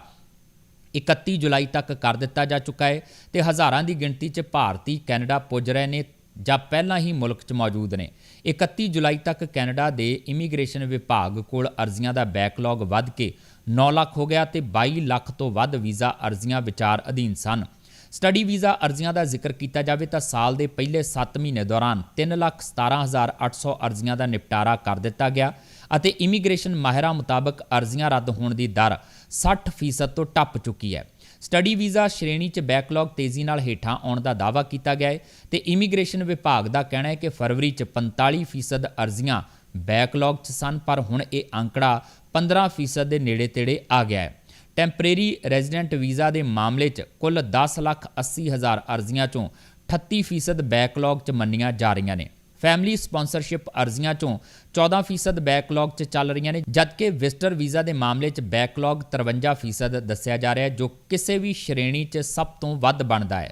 31 ਜੁਲਾਈ ਤੱਕ ਕਰ ਦਿੱਤਾ ਜਾ ਚੁੱਕਾ ਹੈ ਤੇ ਹਜ਼ਾਰਾਂ ਦੀ ਗਿਣਤੀ 'ਚ ਭਾਰਤੀ, ਕੈਨੇਡਾ ਪੁੱਜ ਰਹੇ ਨੇ ਜਾਂ ਪਹਿਲਾਂ ਹੀ ਮੁਲਕ 'ਚ ਮੌਜੂਦ ਨੇ। 31 ਜੁਲਾਈ ਤੱਕ ਕੈਨੇਡਾ ਦੇ ਇਮੀਗ੍ਰੇਸ਼ਨ ਵਿਭਾਗ ਕੋਲ ਅਰਜ਼ੀਆਂ ਦਾ ਬੈਕਲੌਗ ਵੱਧ ਕੇ 9 ਲੱਖ ਹੋ ਗਿਆ ਤੇ 22 ਲੱਖ ਤੋਂ ਵੱਧ ਵੀਜ਼ਾ ਅਰਜ਼ੀਆਂ ਵਿਚਾਰ ਅਧੀਨ ਸਨ। ਸਟੱਡੀ ਵੀਜ਼ਾ ਅਰਜ਼ੀਆਂ ਦਾ ਜ਼ਿਕਰ ਕੀਤਾ ਜਾਵੇ ਤਾਂ ਸਾਲ ਦੇ ਪਹਿਲੇ 7 ਮਹੀਨੇ ਦੌਰਾਨ 317800 ਅਰਜ਼ੀਆਂ ਦਾ ਨਿਪਟਾਰਾ ਕਰ ਦਿੱਤਾ ਗਿਆ ਅਤੇ ਇਮੀਗ੍ਰੇਸ਼ਨ ਮਾਹਿਰਾਂ ਮੁਤਾਬਕ ਅਰਜ਼ੀਆਂ ਰੱਦ ਹੋਣ ਦੀ ਦਰ 60% ਤੋਂ ਟੱਪ ਚੁੱਕੀ ਹੈ। ਸਟੱਡੀ ਵੀਜ਼ਾ ਸ਼੍ਰੇਣੀ 'ਚ ਬੈਕਲੌਗ ਤੇਜ਼ੀ ਨਾਲ ਹੇਠਾਂ ਆਉਣ ਦਾ ਦਾਅਵਾ ਕੀਤਾ ਗਿਆ ਹੈ ਤੇ ਇਮੀਗ੍ਰੇਸ਼ਨ ਵਿਭਾਗ ਦਾ ਕਹਿਣਾ ਹੈ ਕਿ ਫਰਵਰੀ 'ਚ 45% ਅਰਜ਼ੀਆਂ ਬੈਕਲੌਗ 'ਚ ਸਨ, ਪਰ ਹੁਣ ਇਹ ਅੰਕੜਾ 15% ਦੇ ਨੇੜੇ-ਤੇੜੇ ਆ ਗਿਆ ਹੈ। ਟੈਂਪਰੇਰੀ ਰੈਜ਼ੀਡੈਂਟ ਵੀਜ਼ਾ ਦੇ ਮਾਮਲੇ 'ਚ ਕੁੱਲ 10 ਲੱਖ 80 ਹਜ਼ਾਰ ਅਰਜ਼ੀਆਂ 'ਚੋਂ 38% ਬੈਕਲੌਗ 'ਚ ਮੰਨੀਆਂ ਜਾ ਰਹੀਆਂ ਨੇ। ਫੈਮਿਲੀ ਸਪਾਂਸਰਸ਼ਿਪ ਅਰਜ਼ੀਆਂ 'ਚੋਂ 14% ਬੈਕਲੌਗ 'ਚ ਚੱਲ ਰਹੀਆਂ ਨੇ, ਜਦਕਿ ਵਿਜ਼ਟਰ ਵੀਜ਼ਾ ਦੇ ਮਾਮਲੇ 'ਚ ਬੈਕਲੌਗ 53% ਦੱਸਿਆ ਜਾ ਰਿਹਾ ਹੈ, ਜੋ ਕਿਸੇ ਵੀ ਸ਼੍ਰੇਣੀ 'ਚ ਸਭ ਤੋਂ ਵੱਧ ਬਣਦਾ ਹੈ।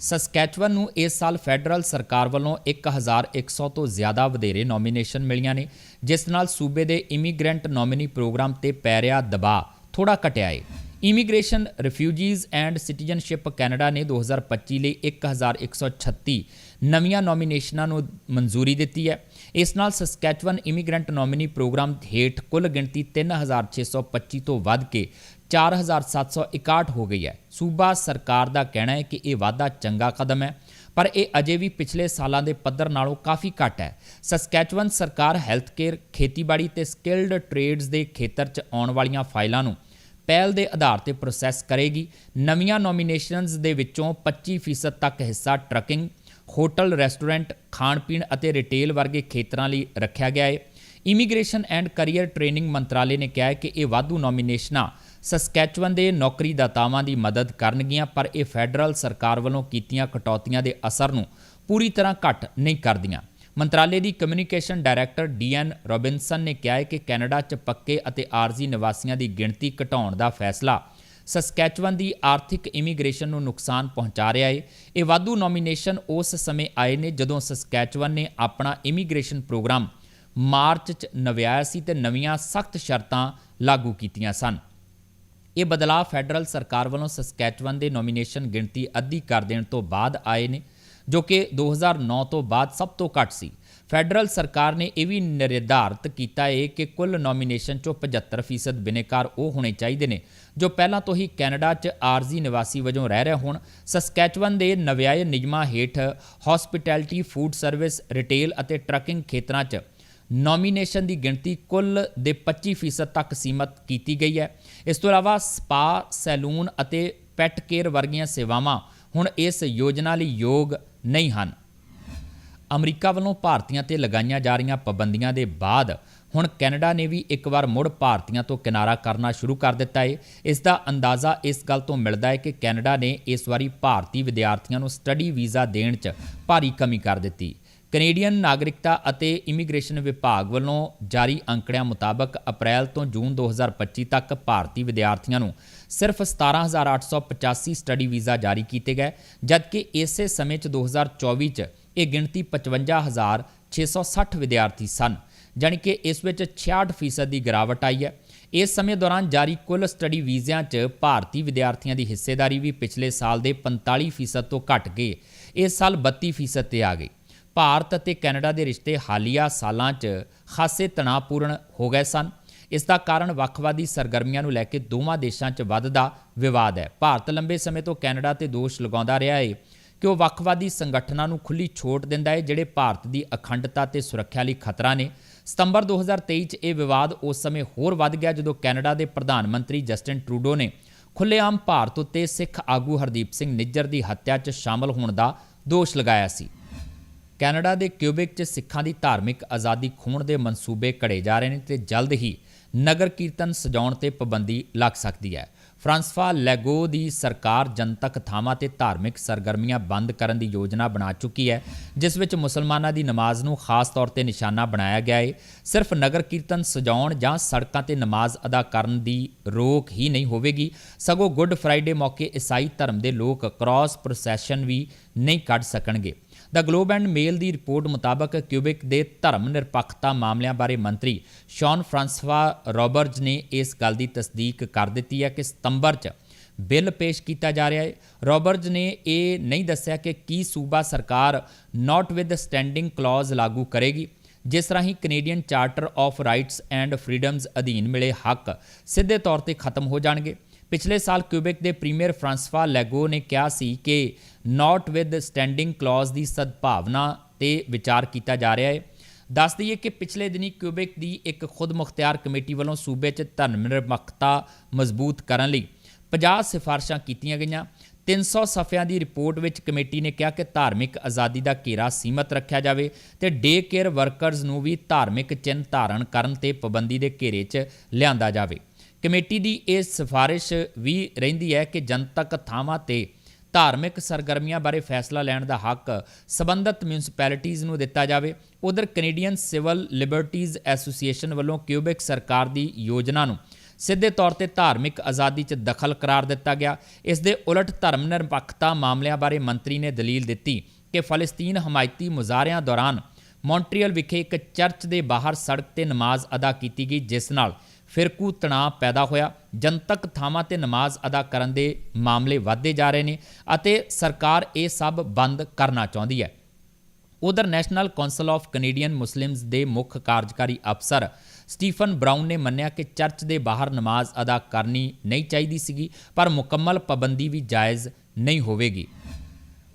ਸਸਕੈਚਵਨ ਨੂੰ ਇਸ ਸਾਲ ਫੈਡਰਲ ਸਰਕਾਰ ਵੱਲੋਂ 1100 ਤੋਂ ਜ਼ਿਆਦਾ ਵਧੇਰੇ ਨੋਮੀਨੇਸ਼ਨ ਮਿਲੀਆਂ ਨੇ, ਜਿਸ ਨਾਲ ਸੂਬੇ ਦੇ ਇਮੀਗ੍ਰੈਂਟ ਨੋਮਿਨੀ ਪ੍ਰੋਗਰਾਮ ਤੇ ਪੈ ਰਿਹਾ ਦਬਾਅ ਥੋੜਾ ਘਟਿਆ ਹੈ। Immigration refugees and citizenship Canada ਨੇ 2025 ਲਈ 1136 ਨਵੀਆਂ ਨੋਮੀਨੇਸ਼ਨਾਂ ਨੂੰ ਮਨਜ਼ੂਰੀ ਦਿੱਤੀ ਹੈ। ਇਸ ਨਾਲ ਸਸਕੈਚਵਨ ਇਮੀਗ੍ਰੈਂਟ ਨੋਮਿਨੀ ਪ੍ਰੋਗਰਾਮ ਹੇਠ ਕੁੱਲ ਗਿਣਤੀ 3625 ਤੋਂ ਵੱਧ ਕੇ 4761 ਹੋ ਗਈ ਹੈ। ਸੂਬਾ ਸਰਕਾਰ ਦਾ ਕਹਿਣਾ ਹੈ ਕਿ ਇਹ ਵਾਧਾ ਚੰਗਾ ਕਦਮ ਹੈ, ਪਰ ਇਹ ਅਜੇ ਵੀ ਪਿਛਲੇ ਸਾਲਾਂ ਦੇ ਪੱਧਰ ਨਾਲੋਂ ਕਾਫੀ ਘੱਟ ਹੈ। ਸਸਕੈਚਵਨ ਸਰਕਾਰ ਹੈਲਥ ਕੇਅਰ ਖੇਤੀਬਾੜੀ ਤੇ ਸਕਿਲਡ ਟ੍ਰੇਡਸ ਦੇ ਖੇਤਰ 'ਚ ਆਉਣ ਵਾਲੀਆਂ ਫਾਈਲਾਂ ਨੂੰ ਪਹਿਲ ਦੇ ਆਧਾਰ ਤੇ ਪ੍ਰੋਸੈਸ ਕਰੇਗੀ। ਨਵੀਆਂ ਨੋਮੀਨੇਸ਼ਨਸ ਦੇ ਵਿੱਚੋਂ 25% ਤੱਕ ਹਿੱਸਾ ਟਰਕਿੰਗ ਹੋਟਲ, ਰੈਸਟੋਰੈਂਟ ਖਾਣ ਪੀਣ ਅਤੇ ਰਿਟੇਲ ਵਰਗੇ ਖੇਤਰਾਂ ਲਈ ਰੱਖਿਆ ਗਿਆ ਹੈ ਇਮੀਗ੍ਰੇਸ਼ਨ ਐਂਡ ਕੈਰੀਅਰ ਟ੍ਰੇਨਿੰਗ ਮੰਤਰਾਲੇ ਨੇ ਕਿਹਾ ਹੈ ਕਿ ਇਹ ਵਾਧੂ ਨੋਮੀਨੇਸ਼ਨਾਂ ਸਸਕੈਚਵਨ ਦੇ ਨੌਕਰੀਦਾਤਾਵਾਂ ਦੀ ਮਦਦ ਕਰਨਗੀਆਂ, ਪਰ ਇਹ ਫੈਡਰਲ ਸਰਕਾਰ ਵੱਲੋਂ ਕੀਤੀਆਂ ਕਟੌਤੀਆਂ ਦੇ ਅਸਰ ਨੂੰ ਪੂਰੀ ਤਰ੍ਹਾਂ ਘੱਟ ਨਹੀਂ ਕਰਦੀਆਂ। ਮੰਤਰਾਲੇ ਦੀ ਕਮਿਊਨੀਕੇਸ਼ਨ ਡਾਇਰੈਕਟਰ ਡੀਐਨ ਰੋਬਿਨਸਨ ਨੇ ਕਿਹਾ ਹੈ ਕਿ ਕੈਨੇਡਾ 'ਚ ਪੱਕੇ ਅਤੇ ਆਰਜ਼ੀ ਨਿਵਾਸੀਆਂ ਦੀ ਗਿਣਤੀ ਘਟਾਉਣ ਦਾ ਫੈਸਲਾ ਸਸਕੈਚਵਨ ਦੀ ਆਰਥਿਕ ਇਮੀਗ੍ਰੇਸ਼ਨ ਨੂੰ ਨੁਕਸਾਨ ਪਹੁੰਚਾ ਰਿਹਾ ਹੈ ਇਹ ਵਾਧੂ ਨੋਮੀਨੇਸ਼ਨ ਉਸ ਸਮੇਂ ਆਏ ਨੇ ਜਦੋਂ ਸਸਕੈਚਵਨ ਨੇ ਆਪਣਾ ਇਮੀਗ੍ਰੇਸ਼ਨ ਪ੍ਰੋਗਰਾਮ ਮਾਰਚ 'ਚ ਨਵਿਆਇਆ ਸੀ ਤੇ ਨਵੀਆਂ ਸਖਤ ਸ਼ਰਤਾਂ ਲਾਗੂ ਕੀਤੀਆਂ ਸਨ। ਇਹ ਬਦਲਾਅ ਫੈਡਰਲ ਸਰਕਾਰ ਵੱਲੋਂ ਸਸਕੈਚਵਨ ਦੇ ਨੋਮੀਨੇਸ਼ਨ ਗਿਣਤੀ ਅੱਧੀ ਕਰ ਦੇਣ ਤੋਂ ਬਾਅਦ ਆਏ ਨੇ, ਜੋ ਕਿ 2009 ਤੋਂ ਬਾਅਦ ਸਭ ਤੋਂ ਘੱਟ ਸੀ। ਫੈਡਰਲ ਸਰਕਾਰ ਨੇ ਇਹ ਵੀ ਨਿਰਧਾਰਤ ਕੀਤਾ ਹੈ ਕਿ ਕੁੱਲ ਨੋਮੀਨੇਸ਼ਨ ਚੋਂ 75% ਬਿਨੇਕਾਰ ਉਹ ਹੋਣੇ ਚਾਹੀਦੇ ਨੇ ਜੋ ਪਹਿਲਾਂ ਤੋਂ ਹੀ ਕੈਨੇਡਾ 'ਚ ਆਰਜ਼ੀ ਨਿਵਾਸੀ ਵਜੋਂ ਰਹਿ ਰਹੇ ਹੋਣ। ਸਸਕੈਚਵਨ ਦੇ ਨਵਿਆਏ ਨਿਯਮਾਂ ਹੇਠ ਹਸਪਿਟੈਲਿਟੀ ਫੂਡ ਸਰਵਿਸ ਰਿਟੇਲ ਅਤੇ ਟਰੱਕਿੰਗ ਖੇਤਰਾਂ 'ਚ ਨੋਮੀਨੇਸ਼ਨ ਦੀ ਗਿਣਤੀ ਕੁੱਲ ਦੇ 25% ਤੱਕ ਸੀਮਤ ਕੀਤੀ ਗਈ ਹੈ। ਇਸ ਤੋਂ ਇਲਾਵਾ ਸਪਾ, ਸੈਲੂਨ ਅਤੇ ਪੈਟ ਕੇਅਰ ਵਰਗੀਆਂ ਸੇਵਾਵਾਂ ਹੁਣ ਇਸ ਯੋਜਨਾ ਲਈ ਯੋਗ ਨਹੀਂ ਹਨ। ਅਮਰੀਕਾ ਵੱਲੋਂ ਭਾਰਤੀਆਂ ਤੇ ਲਗਾਈਆਂ ਜਾ ਰਹੀਆਂ ਪਾਬੰਦੀਆਂ ਦੇ ਬਾਅਦ ਹੁਣ ਕੈਨੇਡਾ ਨੇ ਵੀ ਇੱਕ ਵਾਰ ਮੁੜ ਭਾਰਤੀਆਂ ਤੋਂ ਕਿਨਾਰਾ ਕਰਨਾ ਸ਼ੁਰੂ ਕਰ ਦਿੱਤਾ ਹੈ ਇਸ ਦਾ ਅੰਦਾਜ਼ਾ ਇਸ ਗੱਲ ਤੋਂ ਮਿਲਦਾ ਹੈ ਕਿ ਕੈਨੇਡਾ ਨੇ ਇਸ ਵਾਰੀ ਭਾਰਤੀ ਵਿਦਿਆਰਥੀਆਂ ਨੂੰ ਸਟੱਡੀ ਵੀਜ਼ਾ ਦੇਣ 'ਚ ਭਾਰੀ ਕਮੀ ਕਰ ਦਿੱਤੀ। ਕੈਨੇਡੀਅਨ ਨਾਗਰਿਕਤਾ ਅਤੇ ਇਮੀਗ੍ਰੇਸ਼ਨ ਵਿਭਾਗ ਵੱਲੋਂ ਜਾਰੀ ਅੰਕੜਿਆਂ ਮੁਤਾਬਕ ਅਪ੍ਰੈਲ ਤੋਂ ਜੂਨ 2025 ਤੱਕ ਭਾਰਤੀ ਵਿਦਿਆਰਥੀਆਂ ਨੂੰ ਸਿਰਫ 17885 ਸਟੱਡੀ ਵੀਜ਼ਾ ਜਾਰੀ ਕੀਤੇ ਗਏ, ਜਦਕਿ ਇਸੇ ਸਮੇਂ 'ਚ 2024 'ਚ ਇਹ ਗਿਣਤੀ 55660 ਵਿਦਿਆਰਥੀ ਸਨ, ਜਾਣੀ ਕਿ ਇਸ ਵਿੱਚ 66% ਦੀ ਗਿਰਾਵਟ ਆਈ ਹੈ। ਇਸ ਸਮੇਂ ਦੌਰਾਨ ਜਾਰੀ ਕੁੱਲ ਸਟੱਡੀ ਵੀਜ਼ਿਆਂ 'ਚ ਭਾਰਤੀ ਵਿਦਿਆਰਥੀਆਂ ਦੀ ਹਿੱਸੇਦਾਰੀ ਵੀ ਪਿਛਲੇ ਸਾਲ ਦੇ 45% ਤੋਂ ਘਟ ਕੇ ਇਸ ਸਾਲ 32% ਤੇ ਆ ਗਈ। ਭਾਰਤ ਅਤੇ ਕੈਨੇਡਾ ਦੇ ਰਿਸ਼ਤੇ ਹਾਲੀਆ ਸਾਲਾਂ 'ਚ ਖਾਸੇ ਤਣਾਅਪੂਰਨ ਹੋ ਗਏ ਸਨ। ਇਸ ਦਾ ਕਾਰਨ ਵੱਖਵਾਦੀ ਸਰਗਰਮੀਆਂ ਨੂੰ ਲੈ ਕੇ ਦੋਵਾਂ ਦੇਸ਼ਾਂ 'ਚ ਵੱਧਦਾ ਵਿਵਾਦ ਹੈ। ਭਾਰਤ ਲੰਬੇ ਸਮੇਂ ਤੋਂ ਕੈਨੇਡਾ ਤੇ ਦੋਸ਼ ਲਗਾਉਂਦਾ ਰਿਹਾ ਹੈ ਕਿ ਉਹ ਵੱਖਵਾਦੀ ਸੰਗਠਨਾਂ ਨੂੰ ਖੁੱਲੀ ਛੋਟ ਦਿੰਦਾ ਹੈ, ਜਿਹੜੇ ਭਾਰਤ ਦੀ ਅਖੰਡਤਾ ਤੇ ਸੁਰੱਖਿਆ ਲਈ ਖਤਰਾ ਨੇ। ਸਤੰਬਰ 2023 'ਚ ਇਹ ਵਿਵਾਦ ਉਸ ਸਮੇਂ ਹੋਰ ਵੱਧ ਗਿਆ, ਜਦੋਂ ਕੈਨੇਡਾ ਦੇ ਪ੍ਰਧਾਨ ਮੰਤਰੀ ਜਸਟਿਨ ਟਰੂਡੋ ਨੇ ਖੁੱਲੇਆਮ ਭਾਰਤ ਉੱਤੇ ਸਿੱਖ ਆਗੂ ਹਰਦੀਪ ਸਿੰਘ ਨਿੱਜਰ ਦੀ ਹੱਤਿਆ 'ਚ ਸ਼ਾਮਲ ਹੋਣ ਦਾ ਦੋਸ਼ ਲਗਾਇਆ ਸੀ। ਕੈਨੇਡਾ ਦੇ ਕਿਊਬਿਕ 'ਚ ਸਿੱਖਾਂ ਦੀ ਧਾਰਮਿਕ ਆਜ਼ਾਦੀ ਖੋਣ ਦੇ ਮਨਸੂਬੇ ਘੜੇ ਜਾ ਰਹੇ ਨੇ ਤੇ ਜਲਦ ਹੀ ਨਗਰ ਕੀਰਤਨ ਸਜਾਉਣ ਤੇ ਪਾਬੰਦੀ ਲੱਗ ਸਕਦੀ ਹੈ। ਫਰਾਂਸਫਾ ਲੈਗੋ ਦੀ ਸਰਕਾਰ ਜਨਤਕ ਥਾਵਾਂ ਤੇ ਧਾਰਮਿਕ ਸਰਗਰਮੀਆਂ ਬੰਦ ਕਰਨ ਦੀ ਯੋਜਨਾ ਬਣਾ ਚੁੱਕੀ ਹੈ, ਜਿਸ ਵਿੱਚ ਮੁਸਲਮਾਨਾਂ ਦੀ ਨਮਾਜ਼ ਨੂੰ ਖਾਸ ਤੌਰ ਤੇ ਨਿਸ਼ਾਨਾ ਬਣਾਇਆ ਗਿਆ ਹੈ ਸਿਰਫ ਨਗਰ ਕੀਰਤਨ ਸਜਾਉਣ ਜਾਂ ਸੜਕਾਂ ਤੇ ਨਮਾਜ਼ ਅਦਾ ਕਰਨ ਦੀ ਰੋਕ ਹੀ ਨਹੀਂ ਹੋਵੇਗੀ। ਸਗੋਂ ਗੁੱਡ ਫਰਾਈਡੇ ਮੌਕੇ ਈਸਾਈ ਧਰਮ ਦੇ ਲੋਕ ਕ੍ਰਾਸ ਪ੍ਰੋਸੈਸ਼ਨ ਵੀ ਨਹੀਂ ਕੱਢ ਸਕਣਗੇ। ਦਾ ਗਲੋਬ ਐਂਡ ਮੇਲ ਦੀ ਰਿਪੋਰਟ ਮੁਤਾਬਕ ਕਿਊਬਿਕ ਦੇ ਧਰਮ ਨਿਰਪੱਖਤਾ ਮਾਮਲਿਆਂ ਬਾਰੇ ਮੰਤਰੀ ਸ਼ੌਨ ਫ੍ਰਾਂਸਵਾ ਰੌਬਰਟਸ ਨੇ ਇਸ ਗੱਲ ਦੀ ਤਸਦੀਕ ਕਰ ਦਿੱਤੀ ਹੈ ਕਿ ਸਤੰਬਰ 'ਚ ਬਿੱਲ ਪੇਸ਼ ਕੀਤਾ ਜਾ ਰਿਹਾ ਹੈ। ਰੌਬਰਟਸ ਨੇ ਇਹ ਨਹੀਂ ਦੱਸਿਆ ਕਿ ਕੀ ਸੂਬਾ ਸਰਕਾਰ ਨਾਟ ਵਿਦ ਸਟੈਂਡਿੰਗ ਕਲੌਜ਼ ਲਾਗੂ ਕਰੇਗੀ। ਜਿਸ ਰਾਹੀਂ Canadian charter of rights and freedoms ਅਧੀਨ ਮਿਲੇ ਹੱਕ ਸਿੱਧੇ ਤੌਰ ਤੇ ਖਤਮ ਹੋ ਜਾਣਗੇ। ਪਿਛਲੇ ਸਾਲ ਕਿਊਬਿਕ ਦੇ ਪ੍ਰੀਮੀਅਰ ਫ੍ਰਾਂਸਵਾ ਲੈਗੋ ਨੇ ਕਿਹਾ ਸੀ ਕਿ ਨਾਟ ਵਿਦ ਸਟੈਂਡਿੰਗ ਕਲੌਜ਼ ਦੀ ਸਦਭਾਵਨਾ ਤੇ ਵਿਚਾਰ ਕੀਤਾ ਜਾ ਰਿਹਾ ਹੈ। ਦੱਸ ਦਈਏ ਕਿ ਪਿਛਲੇ ਦਿਨੀ ਕਿਊਬਿਕ ਦੀ ਇੱਕ ਖੁਦ ਮੁਖਤਿਆਰ ਕਮੇਟੀ ਵੱਲੋਂ ਸੂਬੇ 'ਚ ਧਰਮ ਨਿਰਪੱਖਤਾ ਮਜ਼ਬੂਤ ਕਰਨ ਲਈ 50 ਸਿਫਾਰਸ਼ਾਂ ਕੀਤੀਆਂ ਗਈਆਂ। 300 ਸਫ਼ਿਆਂ ਦੀ ਰਿਪੋਰਟ ਵਿੱਚ ਕਮੇਟੀ ਨੇ ਕਿਹਾ ਕਿ ਧਾਰਮਿਕ ਆਜ਼ਾਦੀ ਦਾ ਘੇਰਾ ਸੀਮਤ ਰੱਖਿਆ ਜਾਵੇ ਤੇ ਡੇ ਕੇਅਰ ਵਰਕਰਜ਼ ਨੂੰ ਵੀ ਧਾਰਮਿਕ ਚਿੰਨ੍ਹ ਧਾਰਨ ਕਰਨ ਤੇ ਪਾਬੰਦੀ ਦੇ ਘੇਰੇ 'ਚ ਲਿਆਂਦਾ ਜਾਵੇ। ਕਮੇਟੀ ਦੀ ਇਹ ਸਿਫਾਰਿਸ਼ ਵੀ ਰਹਿੰਦੀ ਹੈ ਕਿ ਜਨਤਕ ਥਾਵਾਂ ਤੇ ਧਾਰਮਿਕ ਸਰਗਰਮੀਆਂ ਬਾਰੇ ਫੈਸਲਾ ਲੈਣ ਦਾ ਹੱਕ ਸਬੰਧਤ ਮਿਊਨਿਸਪੈਲਿਟੀਜ਼ ਨੂੰ ਦਿੱਤਾ ਜਾਵੇ। ਉਧਰ ਕੈਨੇਡੀਅਨ ਸਿਵਲ ਲਿਬਰਟੀਜ਼ ਐਸੋਸੀਏਸ਼ਨ ਵੱਲੋਂ ਕਿਊਬਿਕ ਸਰਕਾਰ ਦੀ ਯੋਜਨਾ ਨੂੰ ਸਿੱਧੇ ਤੌਰ ਤੇ ਧਾਰਮਿਕ ਆਜ਼ਾਦੀ 'ਚ ਦਖਲ ਕਰਾਰ ਦਿੱਤਾ ਗਿਆ। ਇਸ ਦੇ ਉਲਟ ਧਰਮ ਨਿਰਪੱਖਤਾ ਮਾਮਲਿਆਂ ਬਾਰੇ ਮੰਤਰੀ ਨੇ ਦਲੀਲ ਦਿੱਤੀ ਕਿ ਫਲਸਤੀਨ ਹਮਾਇਤੀ ਮੁਜ਼ਾਹਰਿਆਂ ਦੌਰਾਨ ਮੌਂਟਰੀਅਲ ਵਿਖੇ ਇੱਕ ਚਰਚ ਦੇ ਬਾਹਰ ਸੜਕ ਤੇ ਨਮਾਜ਼ ਅਦਾ ਕੀਤੀ ਗਈ, ਜਿਸ ਨਾਲ ਫਿਰਕੂ ਤਣਾਅ ਪੈਦਾ ਹੋਇਆ। ਜਨਤਕ ਥਾਵਾਂ ਤੇ ਨਮਾਜ਼ ਅਦਾ ਕਰਨ ਦੇ ਮਾਮਲੇ ਵਧਦੇ ਜਾ ਰਹੇ ਨੇ ਅਤੇ ਸਰਕਾਰ ਇਹ ਸਭ ਬੰਦ ਕਰਨਾ ਚਾਹੁੰਦੀ ਹੈ। ਉਧਰ national council of Canadian Muslims ਦੇ ਮੁੱਖ ਕਾਰਜਕਾਰੀ ਅਫਸਰ ਸਟੀਫਨ ਬ੍ਰਾਊਨ ਨੇ ਮੰਨਿਆ ਕਿ ਚਰਚ ਦੇ ਬਾਹਰ ਨਮਾਜ਼ ਅਦਾ ਕਰਨੀ ਨਹੀਂ ਚਾਹੀਦੀ ਸੀਗੀ, ਪਰ ਮੁਕੰਮਲ ਪਾਬੰਦੀ ਵੀ ਜਾਇਜ਼ ਨਹੀਂ ਹੋਵੇਗੀ।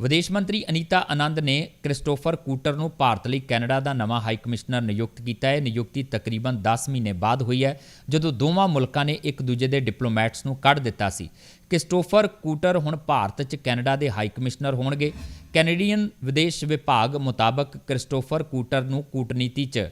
ਵਿਦੇਸ਼ ਮੰਤਰੀ ਅਨੀਤਾ ਆਨੰਦ ਨੇ ਕ੍ਰਿਸਟੋਫਰ ਕੂਟਰ ਨੂੰ ਭਾਰਤ ਲਈ ਕੈਨੇਡਾ ਦਾ ਨਵਾਂ ਹਾਈ ਕਮਿਸ਼ਨਰ ਨਿਯੁਕਤ ਕੀਤਾ ਹੈ। ਨਿਯੁਕਤੀ ਤਕਰੀਬਨ 10 ਮਹੀਨੇ ਬਾਅਦ ਹੋਈ ਹੈ, ਜਦੋਂ ਦੋਵਾਂ ਮੁਲਕਾਂ ਨੇ ਇੱਕ ਦੂਜੇ ਦੇ ਡਿਪਲੋਮੈਟਸ ਨੂੰ ਕੱਢ ਦਿੱਤਾ ਸੀ। ਕ੍ਰਿਸਟੋਫਰ ਕੂਟਰ ਹੁਣ ਭਾਰਤ 'ਚ ਕੈਨੇਡਾ ਦੇ ਹਾਈ ਕਮਿਸ਼ਨਰ ਹੋਣਗੇ। ਕੈਨੇਡੀਅਨ ਵਿਦੇਸ਼ ਵਿਭਾਗ ਮੁਤਾਬਕ ਕ੍ਰਿਸਟੋਫਰ ਕੂਟਰ ਨੂੰ ਕੂਟਨੀਤੀ 'ਚ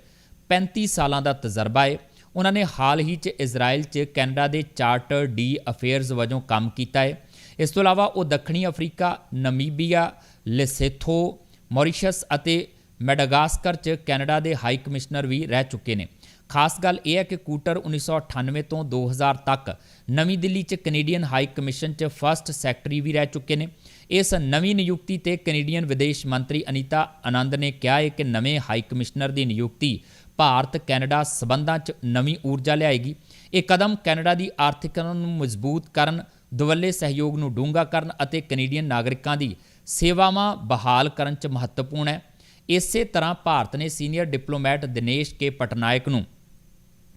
35 ਸਾਲਾਂ ਦਾ ਤਜਰਬਾ ਹੈ। ਉਹਨਾਂ ਨੇ ਹਾਲ ਹੀ 'ਚ ਇਜ਼ਰਾਈਲ 'ਚ ਕੈਨੇਡਾ ਦੇ ਚਾਰਟਰ ਡੀ ਅਫੇਅਰਸ ਵਜੋਂ ਕੰਮ ਕੀਤਾ ਹੈ। ਇਸ ਤੋਂ ਇਲਾਵਾ ਉਹ ਦੱਖਣੀ ਅਫਰੀਕਾ, ਨਮੀਬੀਆ, ਲੈਸੋਥੋ, ਮੌਰੀਸ਼ਸ ਅਤੇ ਮੈਡਾਗਾਸਕਰ 'ਚ ਕੈਨੇਡਾ ਦੇ ਹਾਈ ਕਮਿਸ਼ਨਰ ਵੀ ਰਹਿ ਚੁੱਕੇ ਨੇ। ਖਾਸ ਗੱਲ ਇਹ ਹੈ ਕਿ ਕੂਟਰ 1998 ਤੋਂ 2000 ਤੱਕ ਨਵੀਂ ਦਿੱਲੀ 'ਚ ਕੈਨੇਡੀਅਨ ਹਾਈ ਕਮਿਸ਼ਨ 'ਚ ਫਰਸਟ ਸੈਕਟਰੀ ਵੀ ਰਹਿ ਚੁੱਕੇ ਨੇ। ਇਸ ਨਵੀਂ ਨਿਯੁਕਤੀ ਤੇ ਕੈਨੇਡੀਅਨ ਵਿਦੇਸ਼ ਮੰਤਰੀ ਅਨੀਤਾ ਆਨੰਦ ਨੇ ਕਿਹਾ ਹੈ ਕਿ ਨਵੇਂ ਹਾਈ ਕਮਿਸ਼ਨਰ ਦੀ ਨਿਯੁਕਤੀ ਭਾਰਤ ਕੈਨੇਡਾ ਸਬੰਧਾਂ 'ਚ ਨਵੀਂ ਊਰਜਾ ਲਿਆਏਗੀ। ਇਹ ਕਦਮ ਕੈਨੇਡਾ ਦੀ ਆਰਥਿਕਤਾ ਨੂੰ ਮਜ਼ਬੂਤ ਕਰਨ ਦੁਵੱਲੇ ਸਹਿਯੋਗ ਨੂੰ ਡੂੰਘਾ ਕਰਨ ਅਤੇ ਕੈਨੇਡੀਅਨ ਨਾਗਰਿਕਾਂ ਦੀ ਸੇਵਾਵਾਂ ਬਹਾਲ ਕਰਨ 'ਚ ਮਹੱਤਵਪੂਰਨ ਹੈ। ਇਸੇ ਤਰ੍ਹਾਂ ਭਾਰਤ ਨੇ senior diplomat Dinesh K Patnaik ਨੂੰ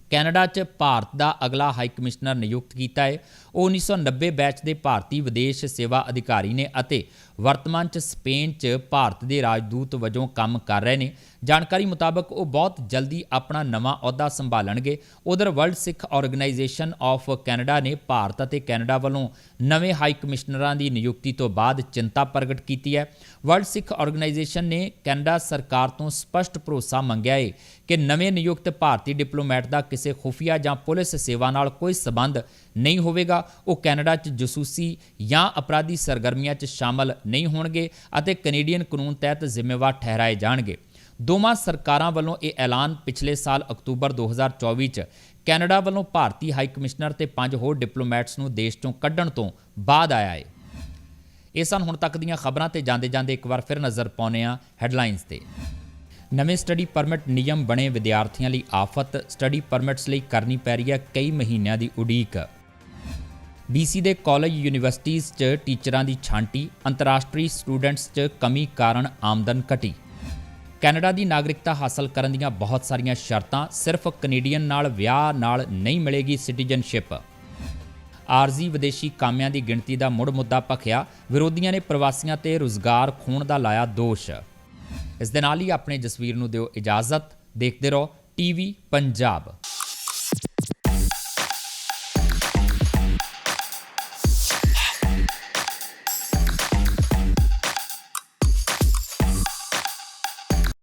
ਕੈਨੇਡਾ 'ਚ ਭਾਰਤ ਦਾ ਅਗਲਾ ਹਾਈ ਕਮਿਸ਼ਨਰ ਨਿਯੁਕਤ ਕੀਤਾ ਹੈ। ਉਹ 1990 ਬੈਚ ਦੇ ਭਾਰਤੀ ਵਿਦੇਸ਼ ਸੇਵਾ ਅਧਿਕਾਰੀ ਨੇ ਅਤੇ ਵਰਤਮਾਨ 'ਚ ਸਪੇਨ 'ਚ ਭਾਰਤ ਦੇ ਰਾਜਦੂਤ ਵਜੋਂ ਕੰਮ ਕਰ ਰਹੇ ਨੇ। ਜਾਣਕਾਰੀ ਮੁਤਾਬਕ ਉਹ ਬਹੁਤ ਜਲਦੀ ਆਪਣਾ ਨਵਾਂ ਅਹੁਦਾ ਸੰਭਾਲਣਗੇ। ਉਧਰ world Sikh organization of Canada ਨੇ ਭਾਰਤ ਅਤੇ ਕੈਨੇਡਾ ਵੱਲੋਂ ਨਵੇਂ ਹਾਈ ਕਮਿਸ਼ਨਰਾਂ ਦੀ ਨਿਯੁਕਤੀ ਤੋਂ ਬਾਅਦ ਚਿੰਤਾ ਪ੍ਰਗਟ ਕੀਤੀ ਹੈ। ਵਰਲਡ ਸਿੱਖ ਆਰਗੇਨਾਈਜੇਸ਼ਨ ਨੇ ਕੈਨੇਡਾ ਸਰਕਾਰ ਤੋਂ ਸਪਸ਼ਟ ਭਰੋਸਾ ਮੰਗਿਆ ਹੈ ਕਿ ਨਵੇਂ ਨਿਯੁਕਤ ਭਾਰਤੀ ਡਿਪਲੋਮੈਟ ਦਾ ਕਿਸੇ ਖੁਫੀਆ ਜਾਂ ਪੁਲਿਸ ਸੇਵਾ ਨਾਲ ਕੋਈ ਸਬੰਧ ਨਹੀਂ ਹੋਵੇਗਾ। ਉਹ ਕੈਨੇਡਾ 'ਚ ਜਸੂਸੀ ਜਾਂ ਅਪਰਾਧੀ ਸਰਗਰਮੀਆਂ 'ਚ ਸ਼ਾਮਲ ਨਹੀਂ ਹੋਣਗੇ ਅਤੇ ਕੈਨੇਡੀਅਨ ਕਾਨੂੰਨ ਤਹਿਤ ਜ਼ਿੰਮੇਵਾਰ ਠਹਿਰਾਏ ਜਾਣਗੇ। ਦੋਵਾਂ ਸਰਕਾਰਾਂ ਵੱਲੋਂ ਇਹ ਐਲਾਨ ਪਿਛਲੇ ਸਾਲ ਅਕਤੂਬਰ 2024 'ਚ ਕੈਨੇਡਾ ਵੱਲੋਂ ਭਾਰਤੀ ਹਾਈ ਕਮਿਸ਼ਨਰ ਤੇ ਪੰਜ ਹੋਰ ਡਿਪਲੋਮੈਟਸ ਨੂੰ ਦੇਸ਼ ਤੋਂ ਕੱਢਣ ਤੋਂ ਬਾਅਦ ਆਇਆ ਹੈ ਇਹ ਸਨ ਹੁਣ ਤੱਕ ਦੀਆਂ ਖਬਰਾਂ ਤੇ ਜਾਂਦੇ ਜਾਂਦੇ ਇੱਕ ਵਾਰ ਫਿਰ ਨਜ਼ਰ ਪਾਉਂਦੇ ਹਾਂ ਹੈਡਲਾਈਨਸ ਤੇ। ਨਵੇਂ ਸਟੱਡੀ ਪਰਮਿਟ ਨਿਯਮ ਬਣੇ ਵਿਦਿਆਰਥੀਆਂ ਲਈ ਆਫਤ। ਸਟੱਡੀ ਪਰਮਿਟਸ ਲਈ ਕਰਨੀ ਪੈ ਰਹੀ ਹੈ ਕਈ ਮਹੀਨਿਆਂ ਦੀ ਉਡੀਕ। BC ਦੇ ਕਾਲਜ ਯੂਨੀਵਰਸਿਟੀਜ਼ 'ਚ ਟੀਚਰਾਂ ਦੀ ਛਾਂਟੀ, ਅੰਤਰਰਾਸ਼ਟਰੀ ਸਟੂਡੈਂਟਸ 'ਚ ਕਮੀ ਕਾਰਨ ਆਮਦਨ ਘਟੀ। ਕੈਨੇਡਾ ਦੀ ਨਾਗਰਿਕਤਾ ਹਾਸਲ ਕਰਨ ਦੀਆਂ ਬਹੁਤ ਸਾਰੀਆਂ ਸ਼ਰਤਾਂ ਸਿਰਫ ਕੈਨੇਡੀਅਨ ਨਾਲ ਵਿਆਹ ਨਾਲ ਨਹੀਂ ਮਿਲੇਗੀ ਸਿਟੀਜ਼ਨਸ਼ਿਪ। ਆਰਜ਼ੀ ਵਿਦੇਸ਼ੀ ਕਾਮਿਆਂ ਦੀ ਗਿਣਤੀ ਦਾ ਮੁੜ ਮੁੱਦਾ ਭਖਿਆ, ਵਿਰੋਧੀਆਂ ਨੇ ਪ੍ਰਵਾਸੀਆਂ ਤੇ ਰੁਜ਼ਗਾਰ ਖੋਣ ਦਾ ਲਾਇਆ ਦੋਸ਼। ਇਸ ਦੇ ਨਾਲ ਹੀ ਆਪਣੇ ਜਸਵੀਰ ਨੂੰ ਦਿਓ ਇਜਾਜ਼ਤ, ਦੇਖਦੇ ਰਹੋ ਟੀਵੀ ਪੰਜਾਬ।